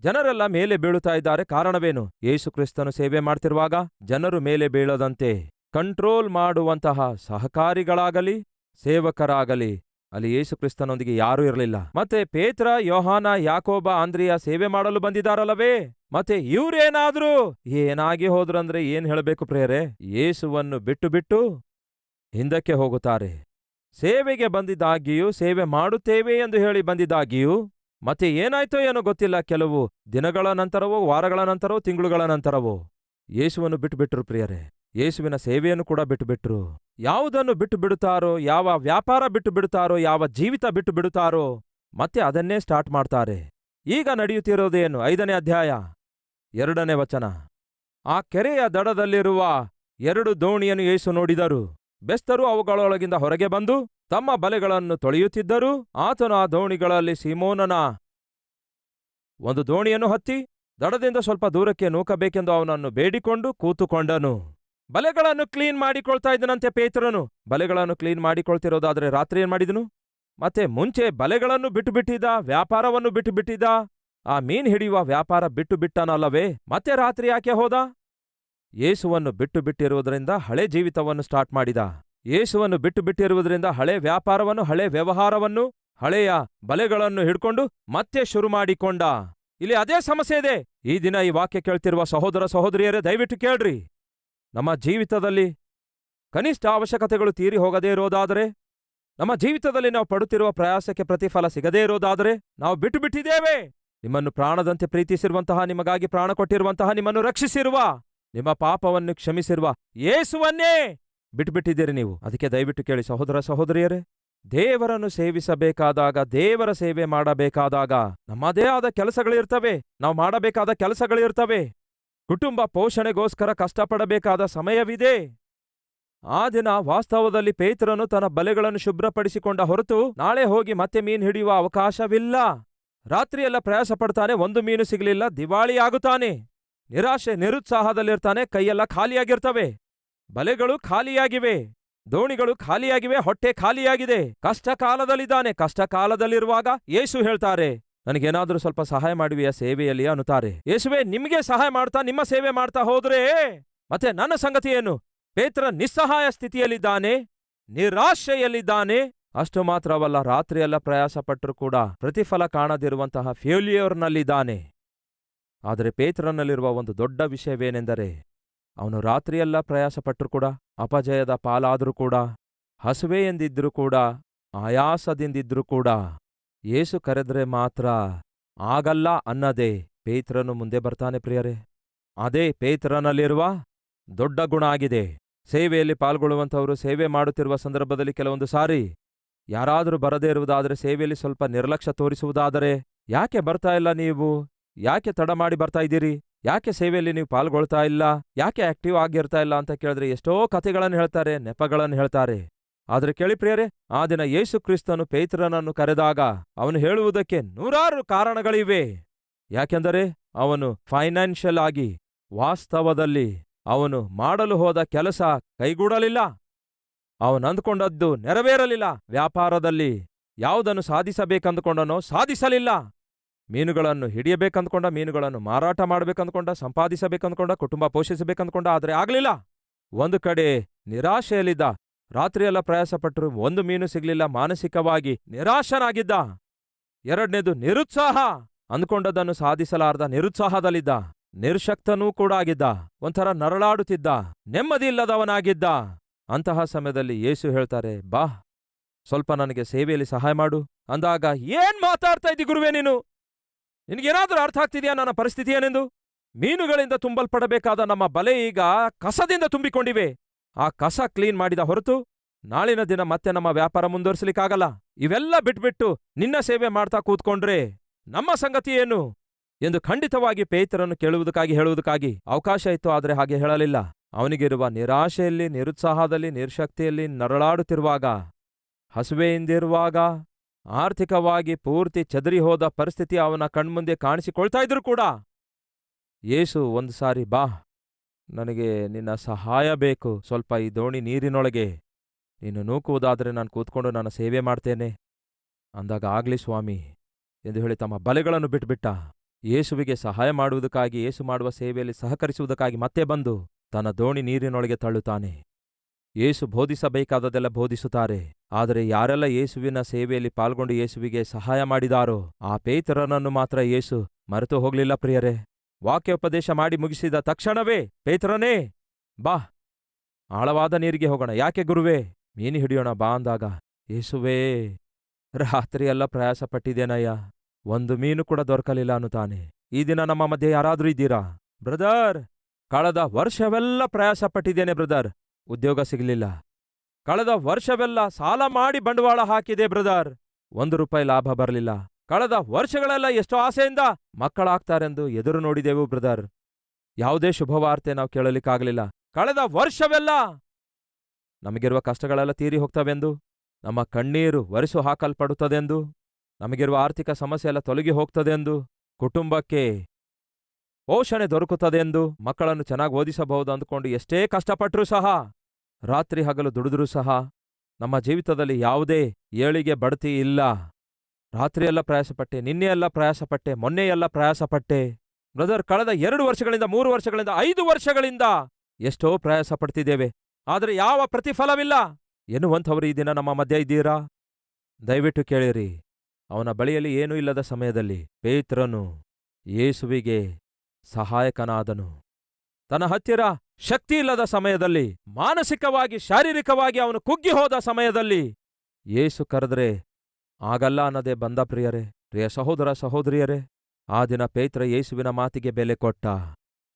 ಜನರೆಲ್ಲ ಮೇಲೆ ಬೀಳುತ್ತಾ ಇದ್ದಾರೆ ಕಾರಣವೇನು? ಯೇಸು ಸೇವೆ ಮಾಡ್ತಿರುವಾಗ ಜನರು ಮೇಲೆ ಬೀಳದಂತೆ. ಕಂಟ್ರೋಲ್ ಮಾಡುವಂತಹ ಸಹಕಾರಿಗಳಾಗಲಿ, ಸೇವಕರಾಗಲಿ, ಅಲ್ಲಿ ಯೇಸುಕ್ರಿಸ್ತನೊಂದಿಗೆ ಯಾರೂ ಇರಲಿಲ್ಲ. ಮತ್ತೆ ಪೇತ್ರ, ಯೋಹಾನ, ಯಾಕೋಬ, ಆಂದ್ರಿಯ ಸೇವೆ ಮಾಡಲು ಬಂದಿದಾರಲ್ಲವೇ ಮತ್ತೆ ಇವ್ರೇನಾದ್ರೂ? ಏನಾಗಿ ಹೋದ್ರಂದ್ರೆ ಏನ್ ಹೇಳಬೇಕು ಪ್ರೇರೆ ಯೇಸುವನ್ನು ಬಿಟ್ಟು ಬಿಟ್ಟು ಹಿಂದಕ್ಕೆ ಹೋಗುತ್ತಾರೆ. ಸೇವೆಗೆ ಬಂದಿದ್ದಾಗಿಯೂ, ಸೇವೆ ಮಾಡುತ್ತೇವೆ ಎಂದು ಹೇಳಿ ಬಂದಿದ್ದಾಗಿಯೂ, ಮತ್ತೆ ಏನಾಯ್ತೋ ಏನೋ ಗೊತ್ತಿಲ್ಲ, ಕೆಲವು ದಿನಗಳ ನಂತರವೋ, ವಾರಗಳ ನಂತರವೋ, ತಿಂಗಳುಗಳ ನಂತರವೋ, ಯೇಸುವನ್ನು ಬಿಟ್ಟುಬಿಟ್ರು ಪ್ರಿಯರೇ. ಯೇಸುವಿನ ಸೇವೆಯನ್ನು ಕೂಡ ಬಿಟ್ಟುಬಿಟ್ರು. ಯಾವುದನ್ನು ಬಿಟ್ಟು ಬಿಡುತ್ತಾರೋ ಯಾವ ವ್ಯಾಪಾರ ಬಿಟ್ಟು ಬಿಡುತ್ತಾರೋ ಯಾವ ಜೀವಿತ ಬಿಟ್ಟು ಬಿಡುತ್ತಾರೋ ಮತ್ತೆ ಅದನ್ನೇ ಸ್ಟಾರ್ಟ್ ಮಾಡ್ತಾರೆ. ಈಗ ನಡೆಯುತ್ತಿರೋದೇನು ಐದನೇ ಅಧ್ಯಾಯ, ಎರಡನೇ ವಚನ. ಆ ಕೆರೆಯ ದಡದಲ್ಲಿರುವ ಎರಡು ದೋಣಿಯನ್ನು ಯೇಸು ನೋಡಿದರು. ಬೆಸ್ತರು ಅವುಗಳೊಳಗಿಂದ ಹೊರಗೆ ಬಂದು ತಮ್ಮ ಬಲೆಗಳನ್ನು ತೊಳೆಯುತ್ತಿದ್ದರು. ಆತನು ಆ ದೋಣಿಗಳಲ್ಲಿ ಸೀಮೋನನ ಒಂದು ದೋಣಿಯನ್ನು ಹತ್ತಿ ದಡದಿಂದ ಸ್ವಲ್ಪ ದೂರಕ್ಕೆ ನೂಕಬೇಕೆಂದು ಅವನನ್ನು ಬೇಡಿಕೊಂಡು ಕೂತುಕೊಂಡನು. ಬಲೆಗಳನ್ನು ಕ್ಲೀನ್ ಮಾಡಿಕೊಳ್ತಾ ಇದ್ದನಂತೆ ಪೇತ್ರನು. ಬಲೆಗಳನ್ನು ಕ್ಲೀನ್ ಮಾಡಿಕೊಳ್ತಿರೋದಾದ್ರೆ ರಾತ್ರಿ ಏನ್ ಮಾಡಿದನು? ಮತ್ತೆ ಮುಂಚೆ ಬಲೆಗಳನ್ನು ಬಿಟ್ಟು ಬಿಟ್ಟಿದ್ದ ವ್ಯಾಪಾರವನ್ನು ಬಿಟ್ಟು ಬಿಟ್ಟಿದ್ದ ಆ ಮೀನ್ ಹಿಡಿಯುವ ವ್ಯಾಪಾರ ಬಿಟ್ಟು ಬಿಟ್ಟನಲ್ಲವೇ ಮತ್ತೆ ರಾತ್ರಿ ಯಾಕೆ ಹೋದ? ಯೇಸುವನ್ನು ಬಿಟ್ಟು ಬಿಟ್ಟಿರುವುದರಿಂದ ಹಳೆ ಜೀವಿತವನ್ನು ಸ್ಟಾರ್ಟ್ ಮಾಡಿದ. ಯೇಸುವನ್ನು ಬಿಟ್ಟು ಬಿಟ್ಟಿರುವುದರಿಂದ ಹಳೆ ವ್ಯಾಪಾರವನ್ನು, ಹಳೆ ವ್ಯವಹಾರವನ್ನು, ಹಳೆಯ ಬಲೆಗಳನ್ನು ಹಿಡ್ಕೊಂಡು ಮತ್ತೆ ಶುರು ಮಾಡಿಕೊಂಡ. ಇಲ್ಲಿ ಅದೇ ಸಮಸ್ಯೆ ಇದೆ. ಈ ದಿನ ಈ ವಾಕ್ಯ ಕೇಳ್ತಿರುವ ಸಹೋದರ ಸಹೋದರಿಯರೇ, ದಯವಿಟ್ಟು ಕೇಳ್ರಿ. ನಮ್ಮ ಜೀವಿತದಲ್ಲಿ ಕನಿಷ್ಠ ಅವಶ್ಯಕತೆಗಳು ತೀರಿ ಹೋಗದೇ ಇರೋದಾದರೆ, ನಮ್ಮ ಜೀವಿತದಲ್ಲಿ ನಾವು ಪಡುತ್ತಿರುವ ಪ್ರಯಾಸಕ್ಕೆ ಪ್ರತಿಫಲ ಸಿಗದೇ ಇರೋದಾದರೆ, ನಾವು ಬಿಟ್ಟು ಬಿಟ್ಟಿದ್ದೇವೆ. ನಿಮ್ಮನ್ನು ಪ್ರಾಣದಂತೆ ಪ್ರೀತಿಸಿರುವಂತಹ, ನಿಮಗಾಗಿ ಪ್ರಾಣ ಕೊಟ್ಟಿರುವಂತಹ, ನಿಮ್ಮನ್ನು ರಕ್ಷಿಸಿರುವ, ನಿಮ್ಮ ಪಾಪವನ್ನು ಕ್ಷಮಿಸಿರುವ ಯೇಸುವನ್ನೇ ಬಿಟ್ಬಿಟ್ಟಿದ್ದೀರಿ ನೀವು. ಅದಕ್ಕೆ ದಯವಿಟ್ಟು ಕೇಳಿ, ಸಹೋದರ ಸಹೋದರಿಯರೇ, ದೇವರನ್ನು ಸೇವಿಸಬೇಕಾದಾಗ, ದೇವರ ಸೇವೆ ಮಾಡಬೇಕಾದಾಗ ನಮ್ಮದೇ ಆದ ಕೆಲಸಗಳಿರ್ತವೆ. ನಾವು ಮಾಡಬೇಕಾದ ಕೆಲಸಗಳಿರ್ತವೆ. ಕುಟುಂಬ ಪೋಷಣೆಗೋಸ್ಕರ ಕಷ್ಟಪಡಬೇಕಾದ ಸಮಯವಿದೆ. ಆ ದಿನ ವಾಸ್ತವದಲ್ಲಿ ಪೇತ್ರನು ತನ್ನ ಬಲೆಗಳನ್ನು ಶುಭ್ರಪಡಿಸಿಕೊಂಡ ಹೊರತು ನಾಳೆ ಹೋಗಿ ಮತ್ತೆ ಮೀನು ಹಿಡಿಯುವ ಅವಕಾಶವಿಲ್ಲ. ರಾತ್ರಿಯೆಲ್ಲ ಪ್ರಯಾಸ ಪಡ್ತಾನೆ ಒಂದು ಮೀನು ಸಿಗಲಿಲ್ಲ ದಿವಾಳಿಯಾಗುತ್ತಾನೆ ನಿರಾಶೆ, ನಿರುತ್ಸಾಹದಲ್ಲಿರ್ತಾನೆ, ಕೈಯೆಲ್ಲ ಖಾಲಿಯಾಗಿರ್ತವೆ. ಬಲೆಗಳು ಖಾಲಿಯಾಗಿವೆ. ದೋಣಿಗಳು ಖಾಲಿಯಾಗಿವೆ, ಹೊಟ್ಟೆ ಖಾಲಿಯಾಗಿದೆ. ಕಷ್ಟ ಕಷ್ಟಕಾಲದಲ್ಲಿರುವಾಗ ಕಷ್ಟ ಕಾಲದಲ್ಲಿರುವಾಗ ಯೇಸು ಹೇಳ್ತಾರೆ ನನಗೇನಾದ್ರೂ ಸ್ವಲ್ಪ ಸಹಾಯ ಮಾಡುವಿಯ ಸೇವೆಯಲ್ಲಿ ಅನ್ನುತ್ತಾರೆ. ಯೇಸುವೆ, ನಿಮಗೆ ಸಹಾಯ ಮಾಡ್ತಾ, ನಿಮ್ಮ ಸೇವೆ ಮಾಡ್ತಾ ಹೋದ್ರೆ ಮತ್ತೆ ನನ್ನ ಸಂಗತಿ ಏನು? ಪೇತ್ರ ನಿಸ್ಸಹಾಯ ಸ್ಥಿತಿಯಲ್ಲಿದ್ದಾನೆ, ನಿರಾಶೆಯಲ್ಲಿದ್ದಾನೆ. ಅಷ್ಟು ಮಾತ್ರವಲ್ಲ ರಾತ್ರಿಯೆಲ್ಲ ಪ್ರಯಾಸ ಪಟ್ಟರೂ ಕೂಡ ಪ್ರತಿಫಲ ಕಾಣದಿರುವಂತಹ ಫೇಲ್ಯೂರ್ನಲ್ಲಿದ್ದಾನೆ. ಆದರೆ ಪೇತ್ರನಲ್ಲಿರುವ ಒಂದು ದೊಡ್ಡ ವಿಷಯವೇನೆಂದರೆ, ಅವನು ರಾತ್ರಿಯೆಲ್ಲ ಪ್ರಯಾಸ ಪಟ್ಟರು ಕೂಡ, ಅಪಜಯದ ಪಾಲಾದರೂ ಕೂಡ, ಹಸುವೆ ಎಂದಿದ್ದರೂ ಕೂಡ, ಆಯಾಸದಿಂದಿದ್ರೂ ಕೂಡ ಏಸು ಕರೆದ್ರೆ ಮಾತ್ರ ಆಗಲ್ಲ ಅನ್ನದೇ ಪೇತ್ರನು ಮುಂದೆ ಬರ್ತಾನೆ ಪ್ರಿಯರೇ. ಅದೇ ಪೇತ್ರನಲ್ಲಿರುವ ದೊಡ್ಡ ಗುಣ ಆಗಿದೆ. ಸೇವೆಯಲ್ಲಿ ಪಾಲ್ಗೊಳ್ಳುವಂಥವರು ಸೇವೆ ಮಾಡುತ್ತಿರುವ ಸಂದರ್ಭದಲ್ಲಿ ಕೆಲವೊಂದು ಸಾರಿ ಯಾರಾದರೂ ಬರದೇ ಇರುವುದಾದರೆ ಸೇವೆಯಲ್ಲಿ ಸ್ವಲ್ಪ ನಿರ್ಲಕ್ಷ್ಯ ತೋರಿಸುವುದಾದರೆ ಯಾಕೆ ಬರ್ತಾ ಇಲ್ಲ ನೀವು? ಯಾಕೆ ತಡ ಮಾಡಿ ಬರ್ತಾ ಇದ್ದೀರಿ? ಯಾಕೆ ಸೇವೆಯಲ್ಲಿ ನೀವು ಪಾಲ್ಗೊಳ್ತಾ ಇಲ್ಲ? ಯಾಕೆ ಆಕ್ಟಿವ್ ಆಗಿರ್ತಾ ಇಲ್ಲ ಅಂತ ಕೇಳಿದ್ರೆ ಎಷ್ಟೋ ಕಥೆಗಳನ್ನು ಹೇಳ್ತಾರೆ, ನೆಪಗಳನ್ನು ಹೇಳ್ತಾರೆ. ಆದ್ರೆ ಕೇಳಿ ಪ್ರಿಯರೇ, ಆ ದಿನ ಯೇಸು ಕ್ರಿಸ್ತನು ಪೇತ್ರನನ್ನು ಕರೆದಾಗ ಅವನು ಹೇಳುವುದಕ್ಕೆ ನೂರಾರು ಕಾರಣಗಳಿವೆ. ಯಾಕೆಂದರೆ ಅವನು ಫೈನಾನ್ಷಿಯಲ್ ಆಗಿ ವಾಸ್ತವದಲ್ಲಿ ಅವನು ಮಾಡಲು ಹೋದ ಕೆಲಸ ಕೈಗೂಡಲಿಲ್ಲ. ಅವನು ಅಂದ್ಕೊಂಡದ್ದು ನೆರವೇರಲಿಲ್ಲ. ವ್ಯಾಪಾರದಲ್ಲಿ ಯಾವುದನ್ನು ಸಾಧಿಸಬೇಕಂದುಕೊಂಡನೋ ಸಾಧಿಸಲಿಲ್ಲ. ಮೀನುಗಳನ್ನು ಹಿಡಿಯಬೇಕಂದ್ಕೊಂಡ, ಮೀನುಗಳನ್ನು ಮಾರಾಟ ಮಾಡಬೇಕಂದ್ಕೊಂಡ, ಸಂಪಾದಿಸಬೇಕಂದ್ಕೊಂಡ, ಕುಟುಂಬ ಪೋಷಿಸಬೇಕಂದ್ಕೊಂಡ, ಆದರೆ ಆಗಲಿಲ್ಲ. ಒಂದು ಕಡೆ ನಿರಾಶೆಯಲ್ಲಿದ್ದ ರಾತ್ರಿಯೆಲ್ಲ ಪ್ರಯಾಸಪಟ್ಟರು ಒಂದು ಮೀನು ಸಿಗ್ಲಿಲ್ಲ, ಮಾನಸಿಕವಾಗಿ ನಿರಾಶನಾಗಿದ್ದ. ಎರಡನೇದು ನಿರುತ್ಸಾಹ. ಅಂದ್ಕೊಂಡದನ್ನು ಸಾಧಿಸಲಾರ್ದ ನಿರುತ್ಸಾಹದಲ್ಲಿದ್ದ. ನಿರ್ಶಕ್ತನೂ ಕೂಡ ಆಗಿದ್ದ. ಒಂಥರ ನರಳಾಡುತ್ತಿದ್ದ. ನೆಮ್ಮದಿ ಇಲ್ಲದವನಾಗಿದ್ದ ಅಂತಹ ಸಮಯದಲ್ಲಿ ಯೇಸು ಹೇಳ್ತಾರೆ, ಬಾ, ಸ್ವಲ್ಪ ನನಗೆ ಸೇವೆಯಲ್ಲಿ ಸಹಾಯ ಮಾಡು. ಅಂದಾಗ ಏನ್ ಮಾತಾಡ್ತಾ ಇದ್ದಿ ಗುರುವೇ ನೀನು? ನಿನಗೇನಾದ್ರೂ ಅರ್ಥ ಆಗ್ತಿದೆಯಾ ನನ್ನ ಪರಿಸ್ಥಿತಿ ಏನೆಂದು? ಮೀನುಗಳಿಂದ ತುಂಬಲ್ಪಡಬೇಕಾದ ನಮ್ಮ ಬಲೆ ಈಗ ಕಸದಿಂದ ತುಂಬಿಕೊಂಡಿವೆ. ಆ ಕಸ ಕ್ಲೀನ್ ಮಾಡಿದ ಹೊರತು ನಾಳಿನ ದಿನ ಮತ್ತೆ ನಮ್ಮ ವ್ಯಾಪಾರ ಮುಂದುವರಿಸಲಿಕ್ಕಾಗಲ್ಲ. ಇವೆಲ್ಲ ಬಿಟ್ಬಿಟ್ಟು ನಿನ್ನ ಸೇವೆ ಮಾಡ್ತಾ ಕೂತ್ಕೊಂಡ್ರೆ ನಮ್ಮ ಸಂಗತಿ ಏನು? ಎಂದು ಖಂಡಿತವಾಗಿ ಪೇಯಿತರನ್ನು ಕೇಳುವುದಕ್ಕಾಗಿ ಹೇಳುವುದಕ್ಕಾಗಿ ಅವಕಾಶ ಇತ್ತು, ಆದರೆ ಹಾಗೆ ಹೇಳಲಿಲ್ಲ. ಅವನಿಗಿರುವ ನಿರಾಶೆಯಲ್ಲಿ, ನಿರುತ್ಸಾಹದಲ್ಲಿ, ನಿರ್ಶಕ್ತಿಯಲ್ಲಿ ನರಳಾಡುತ್ತಿರುವಾಗ, ಹಸುವೆಯಿಂದಿರುವಾಗ, ಆರ್ಥಿಕವಾಗಿ ಪೂರ್ತಿ ಚದರಿ ಹೋದ ಪರಿಸ್ಥಿತಿ ಅವನ ಕಣ್ಮುಂದೆ ಕಾಣಿಸಿಕೊಳ್ತಾ ಇದ್ರು ಕೂಡ ಏಸು ಒಂದು ಸಾರಿ ಬಾ ನನಗೆ ನಿನ್ನ ಸಹಾಯ ಬೇಕು. ಸ್ವಲ್ಪ ಈ ದೋಣಿ ನೀರಿನೊಳಗೆ. ನೀನು ನೂಕುವುದಾದರೆ ನಾನು ಕೂತ್ಕೊಂಡು ನನ್ನ ಸೇವೆ ಮಾಡ್ತೇನೆ. ಅಂದಾಗ ಆಗ್ಲಿ ಸ್ವಾಮಿ ಎಂದು ಹೇಳಿ ತಮ್ಮ ಬಲೆಗಳನ್ನು ಬಿಟ್ಬಿಟ್ಟ ಯೇಸುವಿಗೆ ಸಹಾಯ ಮಾಡುವುದಕ್ಕಾಗಿ, ಯೇಸು ಮಾಡುವ ಸೇವೆಯಲ್ಲಿ ಸಹಕರಿಸುವುದಕ್ಕಾಗಿ ಮತ್ತೆ ಬಂದು ತನ್ನ ದೋಣಿ ನೀರಿನೊಳಗೆ ತಳ್ಳುತ್ತಾನೆ. ಯೇಸು ಬೋಧಿಸಬೇಕಾದದೆಲ್ಲ ಬೋಧಿಸುತ್ತಾರೆ. ಆದರೆ ಯಾರೆಲ್ಲ ಯೇಸುವಿನ ಸೇವೆಯಲ್ಲಿ ಪಾಲ್ಗೊಂಡು ಯೇಸುವಿಗೆ ಸಹಾಯ ಮಾಡಿದಾರೋ, ಆ ಪೇತ್ರನನ್ನು ಮಾತ್ರ ಯೇಸು ಮರೆತು ಹೋಗಲಿಲ್ಲ ಪ್ರಿಯರೇ. ವಾಕ್ಯೋಪದೇಶ ಮಾಡಿ ಮುಗಿಸಿದ ತಕ್ಷಣವೇ, ಪೇತ್ರನೇ, ಬಾ. ಆಳವಾದ ನೀರಿಗೆ ಹೋಗೋಣ. ಯಾಕೆ ಗುರುವೇ? ಮೀನು ಹಿಡಿಯೋಣ, ಬಾ ಅಂದಾಗ. ಯೇಸುವೇ ರಾತ್ರಿಯೆಲ್ಲ ಪ್ರಯಾಸ ಪಟ್ಟಿದ್ದೇನಯ್ಯ ಒಂದು ಮೀನು ಕೂಡ ದೊರಕಲಿಲ್ಲ ಅನ್ನುತ್ತಾನೆ. ಈ ದಿನ ನಮ್ಮ ಮಧ್ಯೆ ಯಾರಾದರೂ ಇದ್ದೀರಾ? ಬ್ರದರ್, ಕಳೆದ ವರ್ಷವೆಲ್ಲ ಪ್ರಯಾಸ ಪಟ್ಟಿದ್ದೇನೆ ಬ್ರದರ್. ಉದ್ಯೋಗ ಸಿಗಲಿಲ್ಲ. ಕಳೆದ ವರ್ಷವೆಲ್ಲ ಸಾಲ ಮಾಡಿ ಬಂಡವಾಳ ಹಾಕಿದೆ ಬ್ರದರ್. ಒಂದು ರೂಪಾಯಿ ಲಾಭ ಬರಲಿಲ್ಲ. ಕಳೆದ ವರ್ಷಗಳೆಲ್ಲ ಎಷ್ಟೋ ಆಸೆಯಿಂದ ಮಕ್ಕಳಾಗ್ತಾರೆಂದು ಎದುರು ನೋಡಿದೆವು, ಬ್ರದರ್. ಯಾವುದೇ ಶುಭವಾರ್ತೆ ನಾವು ಕೇಳಲಿಕ್ಕಾಗಲಿಲ್ಲ. ಕಳೆದ ವರ್ಷವೆಲ್ಲ ನಮಗಿರುವ ಕಷ್ಟಗಳೆಲ್ಲ ತೀರಿ ಹೋಗ್ತವೆಂದು, ನಮ್ಮ ಕಣ್ಣೀರು ಒರೆಸು ಹಾಕಲ್ಪಡುತ್ತದೆಂದು, ನಮಗಿರುವ ಆರ್ಥಿಕ ಸಮಸ್ಯೆ ಎಲ್ಲ ತೊಲಗಿ ಹೋಗ್ತದೆಂದು, ಕುಟುಂಬಕ್ಕೆ ಪೋಷಣೆ ದೊರಕುತ್ತದೆಂದು, ಮಕ್ಕಳನ್ನು ಚೆನ್ನಾಗಿ ಓದಿಸಬಹುದು ಅಂದುಕೊಂಡು ಎಷ್ಟೇ ಕಷ್ಟಪಟ್ಟರೂ ಸಹ, ರಾತ್ರಿ ಹಗಲು ದುಡಿದ್ರೂ ಸಹ, ನಮ್ಮ ಜೀವಿತದಲ್ಲಿ ಯಾವುದೇ ಏಳಿಗೆ ಬಡ್ತಿ ಇಲ್ಲ. ರಾತ್ರಿಯೆಲ್ಲ ಪ್ರಯಾಸಪಟ್ಟೆ ನಿನ್ನೆಯೆಲ್ಲ ಪ್ರಯಾಸಪಟ್ಟೆ ಮೊನ್ನೆಯೆಲ್ಲ ಪ್ರಯಾಸಪಟ್ಟೆ. ಬ್ರದರ್, ಕಳೆದ ಎರಡು ವರ್ಷಗಳಿಂದ, ಮೂರು ವರ್ಷಗಳಿಂದ, ಐದು ವರ್ಷಗಳಿಂದ ಎಷ್ಟೋ ಪ್ರಯಾಸ ಪಡ್ತಿದ್ದೇವೆ ಆದರೆ ಯಾವ ಪ್ರತಿಫಲವಿಲ್ಲ. ಎನ್ನುವಂಥವರು ಈ ದಿನ ನಮ್ಮ ಮಧ್ಯ ಇದ್ದೀರಾ? ದಯವಿಟ್ಟು ಕೇಳಿರಿ. ಅವನ ಬಳಿಯಲ್ಲಿ ಏನೂ ಇಲ್ಲದ ಸಮಯದಲ್ಲಿ ಪೇತ್ರನು ಯೇಸುವಿಗೆ ಸಹಾಯಕನಾದನು. ತನ್ನ ಹತ್ತಿರ ಶಕ್ತಿ ಇಲ್ಲದ ಸಮಯದಲ್ಲಿ, ಮಾನಸಿಕವಾಗಿ, ಶಾರೀರಿಕವಾಗಿ ಅವನು ಕುಗ್ಗಿ ಹೋದ ಸಮಯದಲ್ಲಿ ಯೇಸು ಕರೆದ್ರೆ ಆಗಲ್ಲ ಅನ್ನದೇ ಬಂದ ಪ್ರಿಯರೇ, ಪ್ರಿಯ ಸಹೋದರ ಸಹೋದರಿಯರೇ, ಆ ದಿನ ಪೇತ್ರ ಯೇಸುವಿನ ಮಾತಿಗೆ ಬೆಲೆ ಕೊಟ್ಟ.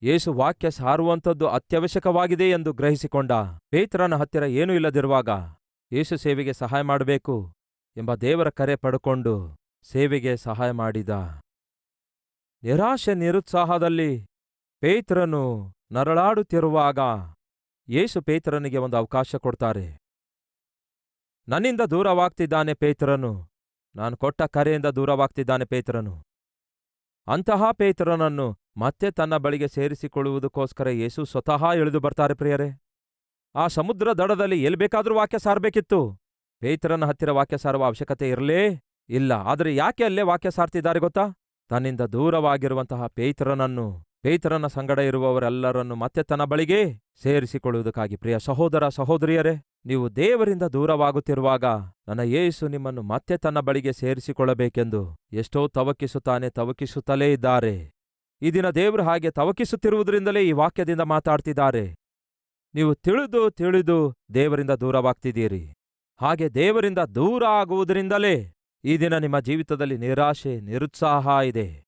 ಯೇಸು ವಾಕ್ಯ ಸಾರುವಂಥದ್ದು ಅತ್ಯವಶ್ಯಕವಾಗಿದೆ ಎಂದು ಗ್ರಹಿಸಿಕೊಂಡ. ಪೇತ್ರನ ಹತ್ತಿರ ಏನೂ ಇಲ್ಲದಿರುವಾಗ ಯೇಸು ಸೇವೆಗೆ ಸಹಾಯ ಮಾಡಬೇಕು ಎಂಬ ದೇವರ ಕರೆ ಪಡ್ಕೊಂಡು ಸೇವೆಗೆ ಸಹಾಯ ಮಾಡಿದ. ನಿರಾಶೆ ನಿರುತ್ಸಾಹದಲ್ಲಿ ಪೇತ್ರನು ನರಳಾಡುತ್ತಿರುವಾಗ ಯೇಸು ಪೇತ್ರನಿಗೆ ಒಂದು ಅವಕಾಶ ಕೊಡ್ತಾರೆ. ನನ್ನಿಂದ ದೂರವಾಗ್ತಿದ್ದಾನೆ ಪೇತ್ರನು. ನಾನು ಕೊಟ್ಟ ಕರೆಯಿಂದ ದೂರವಾಗ್ತಿದ್ದಾನೆ ಪೇತ್ರನು. ಅಂತಹ ಪೇತ್ರನನ್ನು ಮತ್ತೆ ತನ್ನ ಬಳಿಗೆ ಸೇರಿಸಿಕೊಳ್ಳುವುದಕ್ಕೋಸ್ಕರ ಯೇಸು ಸ್ವತಃ ಇಳಿದು ಬರ್ತಾರೆ ಪ್ರಿಯರೇ. ಆ ಸಮುದ್ರ ದಡದಲ್ಲಿ ಎಲ್ಲಿ ಬೇಕಾದರೂ ವಾಕ್ಯ ಸಾರಬೇಕಿತ್ತು. ಪೇತ್ರನ ಹತ್ತಿರ ವಾಕ್ಯ ಸಾರುವ ಅವಶ್ಯಕತೆ ಇರಲೇ ಇಲ್ಲ. ಆದರೆ ಯಾಕೆ ಅಲ್ಲೇ ವಾಕ್ಯ ಸಾರ್ತಿದ್ದಾರೆ ಗೊತ್ತಾ? ತನ್ನಿಂದ ದೂರವಾಗಿರುವಂತಹ ಪೇತ್ರನನ್ನು, ಪೇತ್ರನ ಸಂಗಡ ಇರುವವರೆಲ್ಲರನ್ನು ಮತ್ತೆ ತನ್ನ ಬಳಿಗೆ ಸೇರಿಸಿಕೊಳ್ಳುವುದಕ್ಕಾಗಿ ಪ್ರಿಯ ಸಹೋದರ ಸಹೋದರಿಯರೇ. ನೀವು ದೇವರಿಂದ ದೂರವಾಗುತ್ತಿರುವಾಗ ನನ್ನ ಯೇಸು ನಿಮ್ಮನ್ನು ಮತ್ತೆ ತನ್ನ ಬಳಿಗೆ ಸೇರಿಸಿಕೊಳ್ಳಬೇಕೆಂದು ಎಷ್ಟೋ ತವಕಿಸುತ್ತಾನೆ ತವಕಿಸುತ್ತಲೇ ಇದ್ದಾರೆ. ಈ ದಿನ ದೇವರು ಹಾಗೆ ತವಕಿಸುತ್ತಿರುವುದರಿಂದಲೇ ಈ ವಾಕ್ಯದಿಂದ ಮಾತಾಡ್ತಿದ್ದಾರೆ. ನೀವು ತಿಳಿದು ತಿಳಿದು ದೇವರಿಂದ ದೂರವಾಗ್ತಿದ್ದೀರಿ. ಹಾಗೆ ದೇವರಿಂದ ದೂರ ಆಗುವುದರಿಂದಲೇ ಈ ದಿನ ನಿಮ್ಮ ಜೀವಿತದಲ್ಲಿ ನಿರಾಶೆ, ನಿರುತ್ಸಾಹ ಇದೆ.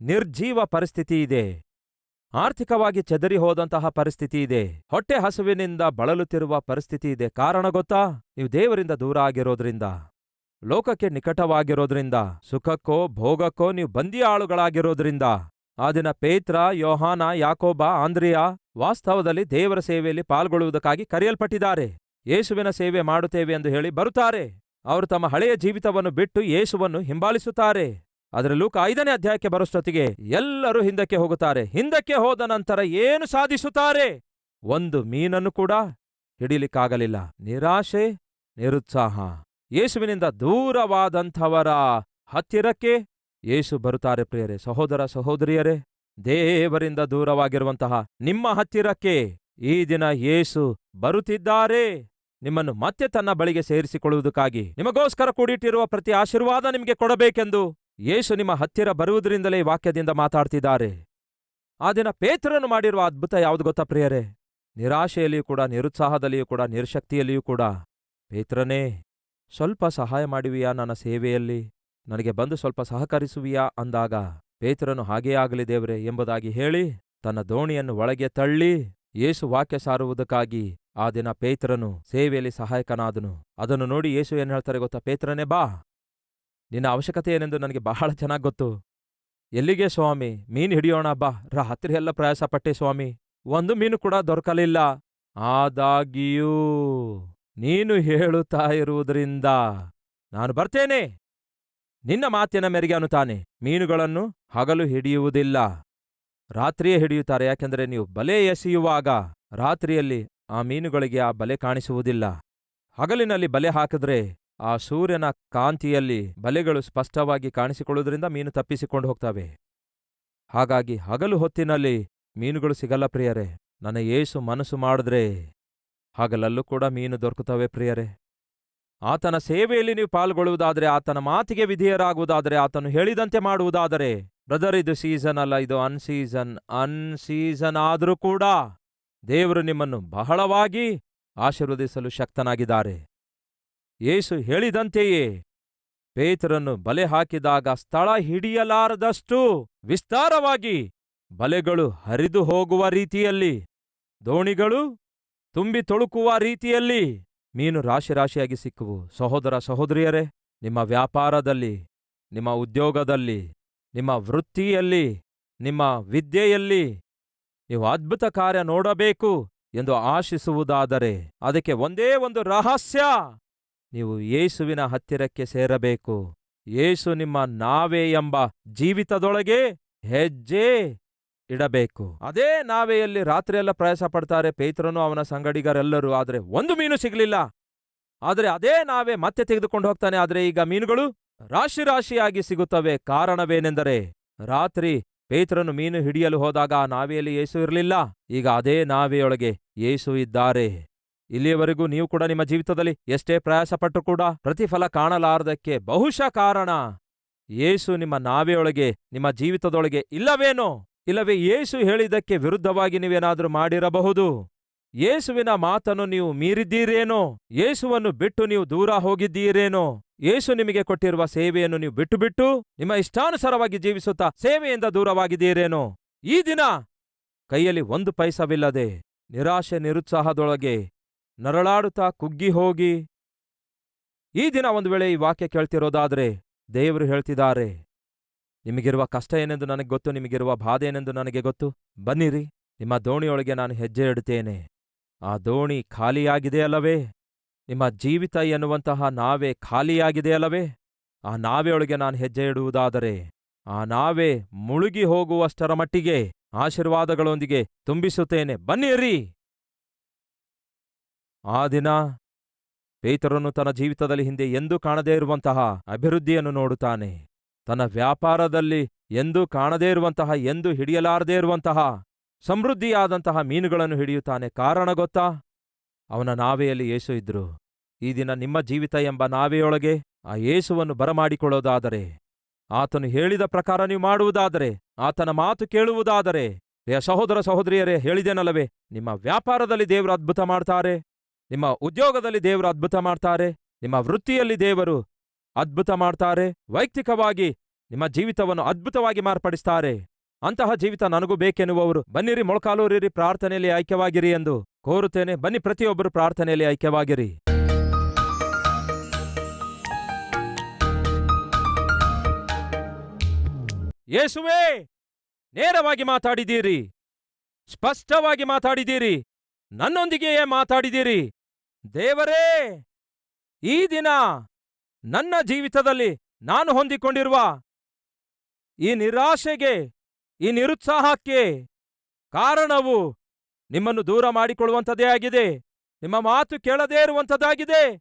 ನಿರ್ಜೀವ ಪರಿಸ್ಥಿತಿ ಇದೆ. ಆರ್ಥಿಕವಾಗಿ ಚೆದರಿ ಹೋದಂತಹ ಪರಿಸ್ಥಿತಿ ಇದೆ. ಹೊಟ್ಟೆ ಹಸುವಿನಿಂದ ಬಳಲುತ್ತಿರುವ ಪರಿಸ್ಥಿತಿ ಇದೆ. ಕಾರಣ ಗೊತ್ತಾ? ನೀವು ದೇವರಿಂದ ದೂರ ಆಗಿರೋದ್ರಿಂದ, ಲೋಕಕ್ಕೆ ನಿಕಟವಾಗಿರೋದ್ರಿಂದ, ಸುಖಕ್ಕೋ ಭೋಗಕ್ಕೋ ನೀವು ಬಂದಿಯ ಆಳುಗಳಾಗಿರೋದ್ರಿಂದ. ಆ ದಿನ ಪೇತ್ರ, ಯೋಹಾನ, ಯಾಕೋಬ, ಆಂದ್ರಿಯಾ ವಾಸ್ತವದಲ್ಲಿ ದೇವರ ಸೇವೆಯಲ್ಲಿ ಪಾಲ್ಗೊಳ್ಳುವುದಕ್ಕಾಗಿ ಕರೆಯಲ್ಪಟ್ಟಿದ್ದಾರೆ. ಯೇಸುವಿನ ಸೇವೆ ಮಾಡುತ್ತೇವೆ ಎಂದು ಹೇಳಿ ಬರುತ್ತಾರೆ. ಅವರು ತಮ್ಮ ಹಳೆಯ ಜೀವಿತವನ್ನು ಬಿಟ್ಟು ಯೇಸುವನ್ನು ಹಿಂಬಾಲಿಸುತ್ತಾರೆ. ಕೈದನೇ ಐದನೇ ಅಧ್ಯಾಯಕ್ಕೆ ಬರೋಷ್ಟೊತ್ತಿಗೆ ಎಲ್ಲರೂ ಹಿಂದಕ್ಕೆ ಹೋಗುತ್ತಾರೆ. ಹಿಂದಕ್ಕೆ ಹೋದ ನಂತರ ಏನು ಸಾಧಿಸುತ್ತಾರೆ? ಒಂದು ಮೀನನ್ನು ಕೂಡ ಹಿಡಿಲಿಕ್ಕಾಗಲಿಲ್ಲ. ನಿರಾಶೆ, ನಿರುತ್ಸಾಹ. ಯೇಸುವಿನಿಂದ ದೂರವಾದಂಥವರ ಹತ್ತಿರಕ್ಕೆ ಯೇಸು ಬರುತ್ತಾರೆ ಪ್ರಿಯರೇ, ಸಹೋದರ, ಸಹೋದರಿಯರೇ, ದೇವರಿಂದ ದೂರವಾಗಿರುವಂತಹ ನಿಮ್ಮ ಹತ್ತಿರಕ್ಕೆ ಈ ದಿನ ಯೇಸು ಬರುತ್ತಿದ್ದಾರೆ. ನಿಮ್ಮನ್ನು ಮತ್ತೆ ತನ್ನ ಬಳಿಗೆ ಸೇರಿಸಿಕೊಳ್ಳುವುದಕ್ಕಾಗಿ ನಿಮಗೋಸ್ಕರ ಕೂಡಿಟ್ಟಿರುವ ಪ್ರತಿ ಆಶೀರ್ವಾದ ನಿಮಗೆ ಕೊಡಬೇಕೆಂದು ಯೇಸು ನಿಮ್ಮ ಹತ್ತಿರ ಬರುವುದರಿಂದಲೇ ವಾಕ್ಯದಿಂದ ಮಾತಾಡ್ತಿದ್ದಾರೆ. ಆ ದಿನ ಪೇತ್ರನು ಮಾಡಿರುವ ಅದ್ಭುತ ಯಾವುದು ಗೊತ್ತಾ ಪ್ರಿಯರೇ? ನಿರಾಶೆಯಲ್ಲಿಯೂ ಕೂಡ, ನಿರುತ್ಸಾಹದಲ್ಲಿಯೂ ಕೂಡ, ನಿರ್ಶಕ್ತಿಯಲ್ಲಿಯೂ ಕೂಡ. ಪೇತ್ರನೇ, ಸ್ವಲ್ಪ ಸಹಾಯ ಮಾಡುವಿಯಾ ನನ್ನ ಸೇವೆಯಲ್ಲಿ? ನನಗೆ ಬಂದು ಸ್ವಲ್ಪ ಸಹಕರಿಸುವಿಯಾ ಅಂದಾಗ? ಪೇತ್ರನು ಹಾಗೇ ಆಗಲಿ ದೇವರೇ ಎಂಬುದಾಗಿ ಹೇಳಿ, ತನ್ನ ದೋಣಿಯನ್ನು ಒಳಗೆ ತಳ್ಳಿ, ಯೇಸು ವಾಕ್ಯ ಸಾರುವುದಕ್ಕಾಗಿ ಆ ದಿನ ಪೇತ್ರನು ಸೇವೆಯಲ್ಲಿ ಸಹಾಯಕನಾದನು. ಅದನ್ನು ನೋಡಿ ಯೇಸು ಏನು ಹೇಳ್ತಾರೆ ಗೊತ್ತಾ ಪೇತ್ರನೇ ಬಾ. ನಿನ್ನ ಅವಶ್ಯಕತೆ ಏನೆಂದು ನನಗೆ ಬಹಳ ಚೆನ್ನಾಗಿ ಗೊತ್ತು. ಎಲ್ಲಿಗೆ ಸ್ವಾಮಿ? ಮೀನು ಹಿಡಿಯೋಣ ಬಾ. ರಾತ್ರಿ ಎಲ್ಲ ಪ್ರಯಾಸ ಪಟ್ಟೆ ಸ್ವಾಮಿ. ಒಂದು ಮೀನು ಕೂಡ ದೊರಕಲಿಲ್ಲ. ಆದಾಗಿಯೂ, ನೀನು ಹೇಳುತ್ತಾ ಇರುವುದರಿಂದ ನಾನು ಬರ್ತೇನೆ. ನಿನ್ನ ಮಾತಿನ ಮೇರೆಗೆ ಅನ್ನುತ್ತಾನೆ ಮೀನುಗಳನ್ನು ಹಗಲು ಹಿಡಿಯುವುದಿಲ್ಲ. ರಾತ್ರಿಯೇ ಹಿಡಿಯುತ್ತಾರೆ. ಯಾಕೆಂದರೆ ನೀವು ಬಲೆ ಎಸೆಯುವಾಗ ರಾತ್ರಿಯಲ್ಲಿ ಆ ಮೀನುಗಳಿಗೆ ಆ ಬಲೆ ಕಾಣಿಸುವುದಿಲ್ಲ. ಹಗಲಿನಲ್ಲಿ ಬಲೆ ಹಾಕಿದ್ರೆ ಆ ಸೂರ್ಯನ ಕಾಂತಿಯಲ್ಲಿ ಬಲೆಗಳು ಸ್ಪಷ್ಟವಾಗಿ ಕಾಣಿಸಿಕೊಳ್ಳುವುದರಿಂದ ಮೀನು ತಪ್ಪಿಸಿಕೊಂಡು ಹೋಗ್ತವೆ. ಹಾಗಾಗಿ ಹಗಲು ಹೊತ್ತಿನಲ್ಲಿ ಮೀನುಗಳು ಸಿಗಲ್ಲ ಪ್ರಿಯರೇ. ನನ್ನ ಏಸು ಮನಸ್ಸು ಮಾಡಿದ್ರೆ ಹಗಲಲ್ಲೂ ಕೂಡ ಮೀನು ದೊರಕುತ್ತವೆ ಪ್ರಿಯರೇ. ಆತನ ಸೇವೆಯಲ್ಲಿ ನೀವು ಪಾಲ್ಗೊಳ್ಳುವುದಾದರೆ, ಆತನ ಮಾತಿಗೆ ವಿಧೇಯರಾಗುವುದಾದರೆ, ಆತನು ಹೇಳಿದಂತೆ ಮಾಡುವುದಾದರೆ ಬ್ರದರ್ ಇದು ಸೀಸನ್ ಅಲ್ಲ, ಇದು ಅನ್ಸೀಸನ್ ಅನ್ಸೀಸನ್ ಆದರೂ ಕೂಡ ದೇವರು ನಿಮ್ಮನ್ನು ಬಹಳವಾಗಿ ಆಶೀರ್ವದಿಸಲು ಶಕ್ತನಾಗಿದ್ದಾರೆ. ಯೇಸು ಹೇಳಿದಂತೆಯೇ ಪೇತರನ್ನು ಬಲೆ ಹಾಕಿದಾಗ ಸ್ಥಳ ಹಿಡಿಯಲಾರದಷ್ಟು ವಿಸ್ತಾರವಾಗಿ ಬಲೆಗಳು ಹರಿದು ಹೋಗುವ ರೀತಿಯಲ್ಲಿ, ದೋಣಿಗಳು ತುಂಬಿ ತೊಳುಕುವ ರೀತಿಯಲ್ಲಿ ಮೀನು ರಾಶಿ ರಾಶಿಯಾಗಿ ಸಿಕ್ಕುವು. ಸಹೋದರ ಸಹೋದರಿಯರೇ, ನಿಮ್ಮ ವ್ಯಾಪಾರದಲ್ಲಿ, ನಿಮ್ಮ ಉದ್ಯೋಗದಲ್ಲಿ, ನಿಮ್ಮ ವೃತ್ತಿಯಲ್ಲಿ, ನಿಮ್ಮ ವಿದ್ಯೆಯಲ್ಲಿ ನೀವು ಅದ್ಭುತ ಕಾರ್ಯ ನೋಡಬೇಕು ಎಂದು ಆಶಿಸುವುದಾದರೆ, ಅದಕ್ಕೆ ಒಂದೇ ಒಂದು ರಹಸ್ಯ. ನೀವು ಯೇಸುವಿನ ಹತ್ತಿರಕ್ಕೆ ಸೇರಬೇಕು. ಯೇಸು ನಿಮ್ಮ ನಾವೇ ಎಂಬ ಜೀವಿತದೊಳಗೆ ಹೆಜ್ಜೆ ಇಡಬೇಕು. ಅದೇ ನಾವೆಯಲ್ಲಿ ರಾತ್ರಿಯೆಲ್ಲ ಪ್ರಯಾಸ ಪಡ್ತಾರೆ. ಪೇತ್ರನು ಅವನ ಸಂಗಡಿಗರೆಲ್ಲರೂ. ಆದರೆ ಒಂದು ಮೀನು ಸಿಗಲಿಲ್ಲ. ಆದರೆ ಅದೇ ನಾವೇ ಮತ್ತೆ ತೆಗೆದುಕೊಂಡು ಹೋಗ್ತಾನೆ. ಆದರೆ ಈಗ ಮೀನುಗಳು ರಾಶಿ ರಾಶಿಯಾಗಿ ಸಿಗುತ್ತವೆ. ಕಾರಣವೇನೆಂದರೆ ರಾತ್ರಿ ಪೇತ್ರನು ಮೀನು ಹಿಡಿಯಲು ಹೋದಾಗ ಆ ನಾವೆಯಲ್ಲಿ ಯೇಸು ಇರಲಿಲ್ಲ. ಈಗ ಅದೇ ನಾವೆಯೊಳಗೆ ಯೇಸು ಇದ್ದಾರೆ. ಇಲ್ಲಿಯವರೆಗೂ ನೀವು ಕೂಡ ನಿಮ್ಮ ಜೀವಿತದಲ್ಲಿ ಎಷ್ಟೇ ಪ್ರಯಾಸಪಟ್ಟು ಕೂಡ ಪ್ರತಿಫಲ ಕಾಣಲಾರದಕ್ಕೆ ಬಹುಶಃ ಕಾರಣ ಯೇಸು ನಿಮ್ಮ ನಾವೆಯೊಳಗೆ, ನಿಮ್ಮ ಜೀವಿತದೊಳಗೆ ಇಲ್ಲವೇನೋ? ಇಲ್ಲವೇ ಯೇಸು ಹೇಳಿದ್ದಕ್ಕೆ ವಿರುದ್ಧವಾಗಿ ನೀವೇನಾದರೂ ಮಾಡಿರಬಹುದು? ಯೇಸುವಿನ ಮಾತನ್ನು ನೀವು ಮೀರಿದ್ದೀರೇನೋ? ಯೇಸುವನ್ನು ಬಿಟ್ಟು ನೀವು ದೂರ ಹೋಗಿದ್ದೀರೇನೋ? ಯೇಸು ನಿಮಗೆ ಕೊಟ್ಟಿರುವ ಸೇವೆಯನ್ನು ನೀವು ಬಿಟ್ಟು ಬಿಟ್ಟು ನಿಮ್ಮ ಇಷ್ಟಾನುಸಾರವಾಗಿ ಜೀವಿಸುತ್ತಾ ಸೇವೆಯಿಂದ ದೂರವಾಗಿದ್ದೀರೇನೋ? ಈ ದಿನ ಕೈಯಲ್ಲಿ ಒಂದು ಪೈಸವಿಲ್ಲದೆ ನಿರಾಶೆ ನಿರುತ್ಸಾಹದೊಳಗೆ ನರಳಾಡುತ್ತಾ ಕುಗ್ಗಿ ಹೋಗಿ. ಈ ದಿನ ಒಂದು ವೇಳೆ ಈ ವಾಕ್ಯ ಕೇಳ್ತಿರೋದಾದರೆ ದೇವರು ಹೇಳ್ತಿದ್ದಾರೆ, ನಿಮಗಿರುವ ಕಷ್ಟ ಏನೆಂದು ನನಗೆ ಗೊತ್ತು, ನಿಮಗಿರುವ ಬಾಧೆ ಏನೆಂದು ನನಗೆ ಗೊತ್ತು. ಬನ್ನಿರಿ, ನಿಮ್ಮ ದೋಣಿಯೊಳಗೆ ನಾನು ಹೆಜ್ಜೆ ಇಡುತ್ತೇನೆ. ಆ ದೋಣಿ ಖಾಲಿಯಾಗಿದೆಯಲ್ಲವೇ ನಿಮ್ಮ ಜೀವಿತ ಎನ್ನುವಂತಹ ನಾವೇ ಖಾಲಿಯಾಗಿದೆಯಲ್ಲವೇ ಆ ನಾವೆಯೊಳಗೆ ನಾನು ಹೆಜ್ಜೆ ಇಡುವುದಾದರೆ, ಆ ನಾವೇ ಮುಳುಗಿ ಹೋಗುವಷ್ಟರ ಮಟ್ಟಿಗೆ ಆಶೀರ್ವಾದಗಳೊಂದಿಗೆ ತುಂಬಿಸುತ್ತೇನೆ. ಬನ್ನಿರಿ! ಆ ದಿನ ಪೇತರನು ತನ್ನ ಜೀವಿತದಲ್ಲಿ ಹಿಂದೆ ಎಂದೂ ಕಾಣದೇ ಇರುವಂತಹ ಅಭಿವೃದ್ಧಿಯನ್ನು ನೋಡುತ್ತಾನೆ. ತನ್ನ ವ್ಯಾಪಾರದಲ್ಲಿ ಎಂದೂ ಕಾಣದೇ ಇರುವಂತಹ, ಎಂದು ಹಿಡಿಯಲಾರದೇ ಇರುವಂತಹ, ಸಮೃದ್ಧಿಯಾದಂತಹ ಮೀನುಗಳನ್ನು ಹಿಡಿಯುತ್ತಾನೆ. ಕಾರಣ ಗೊತ್ತಾ? ಅವನ ನಾವೆಯಲ್ಲಿ ಯೇಸು ಇದ್ರು. ಈ ದಿನ ನಿಮ್ಮ ಜೀವಿತ ಎಂಬ ನಾವೆಯೊಳಗೆ ಆ ಯೇಸುವನ್ನು ಬರಮಾಡಿಕೊಳ್ಳೋದಾದರೆ, ಆತನು ಹೇಳಿದ ಪ್ರಕಾರ ನೀವು ಮಾಡುವುದಾದರೆ, ಆತನ ಮಾತು ಕೇಳುವುದಾದರೆ ಯ ಸಹೋದರ ಸಹೋದರಿಯರೇ, ಹೇಳಿದೆನಲ್ಲವೇ, ನಿಮ್ಮ ವ್ಯಾಪಾರದಲ್ಲಿ ದೇವರು ಅದ್ಭುತ ಮಾಡ್ತಾರೆ. ನಿಮ್ಮ ಉದ್ಯೋಗದಲ್ಲಿ ದೇವರು ಅದ್ಭುತ ಮಾಡ್ತಾರೆ, ನಿಮ್ಮ ವೃತ್ತಿಯಲ್ಲಿ ದೇವರು ಅದ್ಭುತ ಮಾಡ್ತಾರೆ, ವೈಯಕ್ತಿಕವಾಗಿ ನಿಮ್ಮ ಜೀವಿತವನ್ನು ಅದ್ಭುತವಾಗಿ ಮಾರ್ಪಡಿಸ್ತಾರೆ. ಅಂತಹ ಜೀವಿತ ನನಗೂ ಬೇಕೆನ್ನುವವರು, ಬನ್ನಿರಿ ಮೊಳಕಾಲೂರಿರಿ, ಪ್ರಾರ್ಥನೆಯಲ್ಲಿ ಐಕ್ಯವಾಗಿರಿ ಎಂದು ಕೋರುತ್ತೇನೆ. ಬನ್ನಿ ಪ್ರತಿಯೊಬ್ಬರು ಪ್ರಾರ್ಥನೆಯಲ್ಲಿ ಐಕ್ಯವಾಗಿರಿ. ಯೇಸುವೇ, ನೇರವಾಗಿ ಮಾತಾಡಿದ್ದೀರಿ, ಸ್ಪಷ್ಟವಾಗಿ ಮಾತಾಡಿದ್ದೀರಿ, ನನ್ನೊಂದಿಗೆಯೇ ಮಾತಾಡಿದ್ದೀರಿ. ದೇವರೇ, ಈ ದಿನ ನನ್ನ ಜೀವಿತದಲ್ಲಿ ನಾನು ಹೊಂದಿಕೊಂಡಿರುವ ಈ ನಿರಾಶೆಗೆ, ಈ ನಿರುತ್ಸಾಹಕ್ಕೆ ಕಾರಣವು ನಿಮ್ಮನ್ನು ದೂರ ಮಾಡಿಕೊಳ್ಳುವಂಥದ್ದೇ ಆಗಿದೆ. ನಿಮ್ಮ ಮಾತು ಕೇಳದೇ ಇರುವಂಥದ್ದಾಗಿದೆ.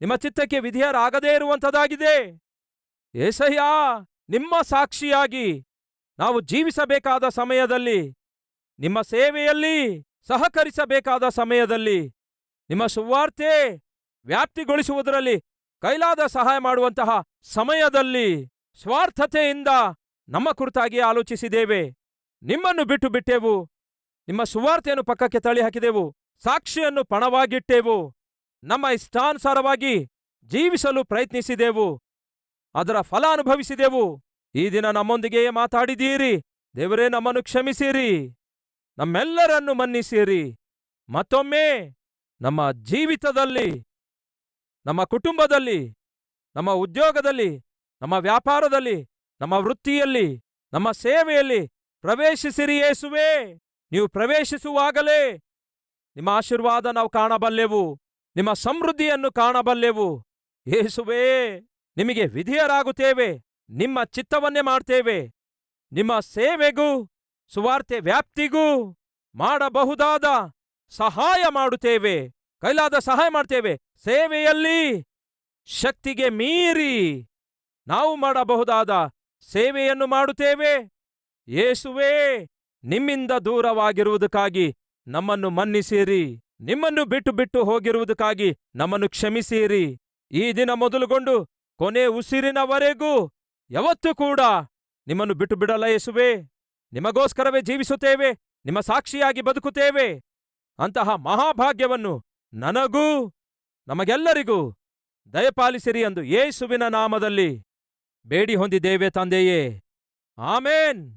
ನಿಮ್ಮ ಚಿತ್ತಕ್ಕೆ ವಿಧಿಯರಾಗದೇ ಇರುವಂಥದ್ದಾಗಿದೆ. ಏಸಯ್ಯ, ನಿಮ್ಮ ಸಾಕ್ಷಿಯಾಗಿ ನಾವು ಜೀವಿಸಬೇಕಾದ ಸಮಯದಲ್ಲಿ, ನಿಮ್ಮ ಸೇವೆಯಲ್ಲಿ ಸಹಕರಿಸಬೇಕಾದ ಸಮಯದಲ್ಲಿ ನಿಮ್ಮ ಸುವಾರ್ತೆ ವ್ಯಾಪ್ತಿಗೊಳಿಸುವುದರಲ್ಲಿ ಕೈಲಾದ ಸಹಾಯ ಮಾಡುವಂತಹ ಸಮಯದಲ್ಲಿ ಸ್ವಾರ್ಥತೆಯಿಂದ ನಮ್ಮ ಕುರಿತಾಗಿ ಆಲೋಚಿಸಿದ್ದೇವೆ. ನಿಮ್ಮನ್ನು ಬಿಟ್ಟು ಬಿಟ್ಟೆವು. ನಿಮ್ಮ ಸುವಾರ್ತೆಯನ್ನು ಪಕ್ಕಕ್ಕೆ ತಳ್ಳಿ ಹಾಕಿದೆವು ಸಾಕ್ಷಿಯನ್ನು ಪಣವಾಗಿಟ್ಟೆವು. ನಮ್ಮ ಇಷ್ಟಾನುಸಾರವಾಗಿ ಜೀವಿಸಲು ಪ್ರಯತ್ನಿಸಿದೆವು. ಅದರ ಫಲ ಅನುಭವಿಸಿದೆವು. ಈ ದಿನ ನಮ್ಮೊಂದಿಗೆ ಮಾತಾಡಿದ್ದೀರಿ. ದೇವರೇ ನಮ್ಮನ್ನು ಕ್ಷಮಿಸಿರಿ. ನಮ್ಮೆಲ್ಲರನ್ನು ಮನ್ನಿಸಿರಿ. ಮತ್ತೊಮ್ಮೆ ನಮ್ಮ ಜೀವಿತದಲ್ಲಿ, ನಮ್ಮ ಕುಟುಂಬದಲ್ಲಿ, ನಮ್ಮ ಉದ್ಯೋಗದಲ್ಲಿ, ನಮ್ಮ ವ್ಯಾಪಾರದಲ್ಲಿ, ನಮ್ಮ ವೃತ್ತಿಯಲ್ಲಿ, ನಮ್ಮ ಸೇವೆಯಲ್ಲಿ ಪ್ರವೇಶಿಸಿರಿ ಯೇಸುವೇ. ನೀವು ಪ್ರವೇಶಿಸುವಾಗಲೇ ನಿಮ್ಮ ಆಶೀರ್ವಾದ ನಾವು ಕಾಣಬಲ್ಲೆವು, ನಿಮ್ಮ ಸಮೃದ್ಧಿಯನ್ನು ಕಾಣಬಲ್ಲೆವು. ಯೇಸುವೇ, ನಿಮಗೆ ವಿಧಿಯರಾಗುತ್ತೇವೆ, ನಿಮ್ಮ ಚಿತ್ತವನ್ನೇ ಮಾಡ್ತೇವೆ. ನಿಮ್ಮ ಸೇವೆಗೂ, ಸುವಾರ್ತೆ ವ್ಯಾಪ್ತಿಗೂ ಮಾಡಬಹುದಾದ ಸಹಾಯ ಮಾಡುತ್ತೇವೆ. ಕೈಲಾದ ಸಹಾಯ ಮಾಡ್ತೇವೆ ಸೇವೆಯಲ್ಲಿ ಶಕ್ತಿಗೆ ಮೀರಿ ನಾವು ಮಾಡಬಹುದಾದ ಸೇವೆಯನ್ನು ಮಾಡುತ್ತೇವೆ. ಯೇಸುವೇ, ನಿಮ್ಮಿಂದ ದೂರವಾಗಿರುವುದಕ್ಕಾಗಿ ನಮ್ಮನ್ನು ಮನ್ನಿಸಿರಿ. ನಿಮ್ಮನ್ನು ಬಿಟ್ಟು ಬಿಟ್ಟು ಹೋಗಿರುವುದಕ್ಕಾಗಿ ನಮ್ಮನ್ನು ಕ್ಷಮಿಸಿರಿ. ಈ ದಿನ ಮೊದಲುಗೊಂಡು ಕೊನೆ ಉಸಿರಿನವರೆಗೂ ಯಾವತ್ತೂ ಕೂಡ ನಿಮ್ಮನ್ನು ಬಿಟ್ಟು ಬಿಡಲ್ಲ ಯೇಸುವೆ. ನಿಮಗೋಸ್ಕರವೇ ಜೀವಿಸುತ್ತೇವೆ. ನಿಮ್ಮ ಸಾಕ್ಷಿಯಾಗಿ ಬದುಕುತ್ತೇವೆ. ಅಂತಹ ಮಹಾಭಾಗ್ಯವನ್ನು ನನಗೂ, ನಮಗೆಲ್ಲರಿಗೂ ದಯಪಾಲಿಸಿರಿ ಎಂದು ಯೇಸುವಿನ ನಾಮದಲ್ಲಿ ಬೇಡಿ ಹೊಂದಿದ್ದೇವೆ ತಂದೆಯೇ. ಆಮೇನ್.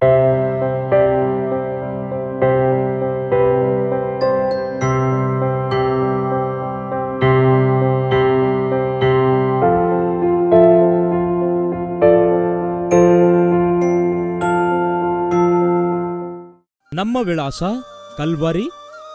ನಮ್ಮ ವಿಳಾಸ Calvary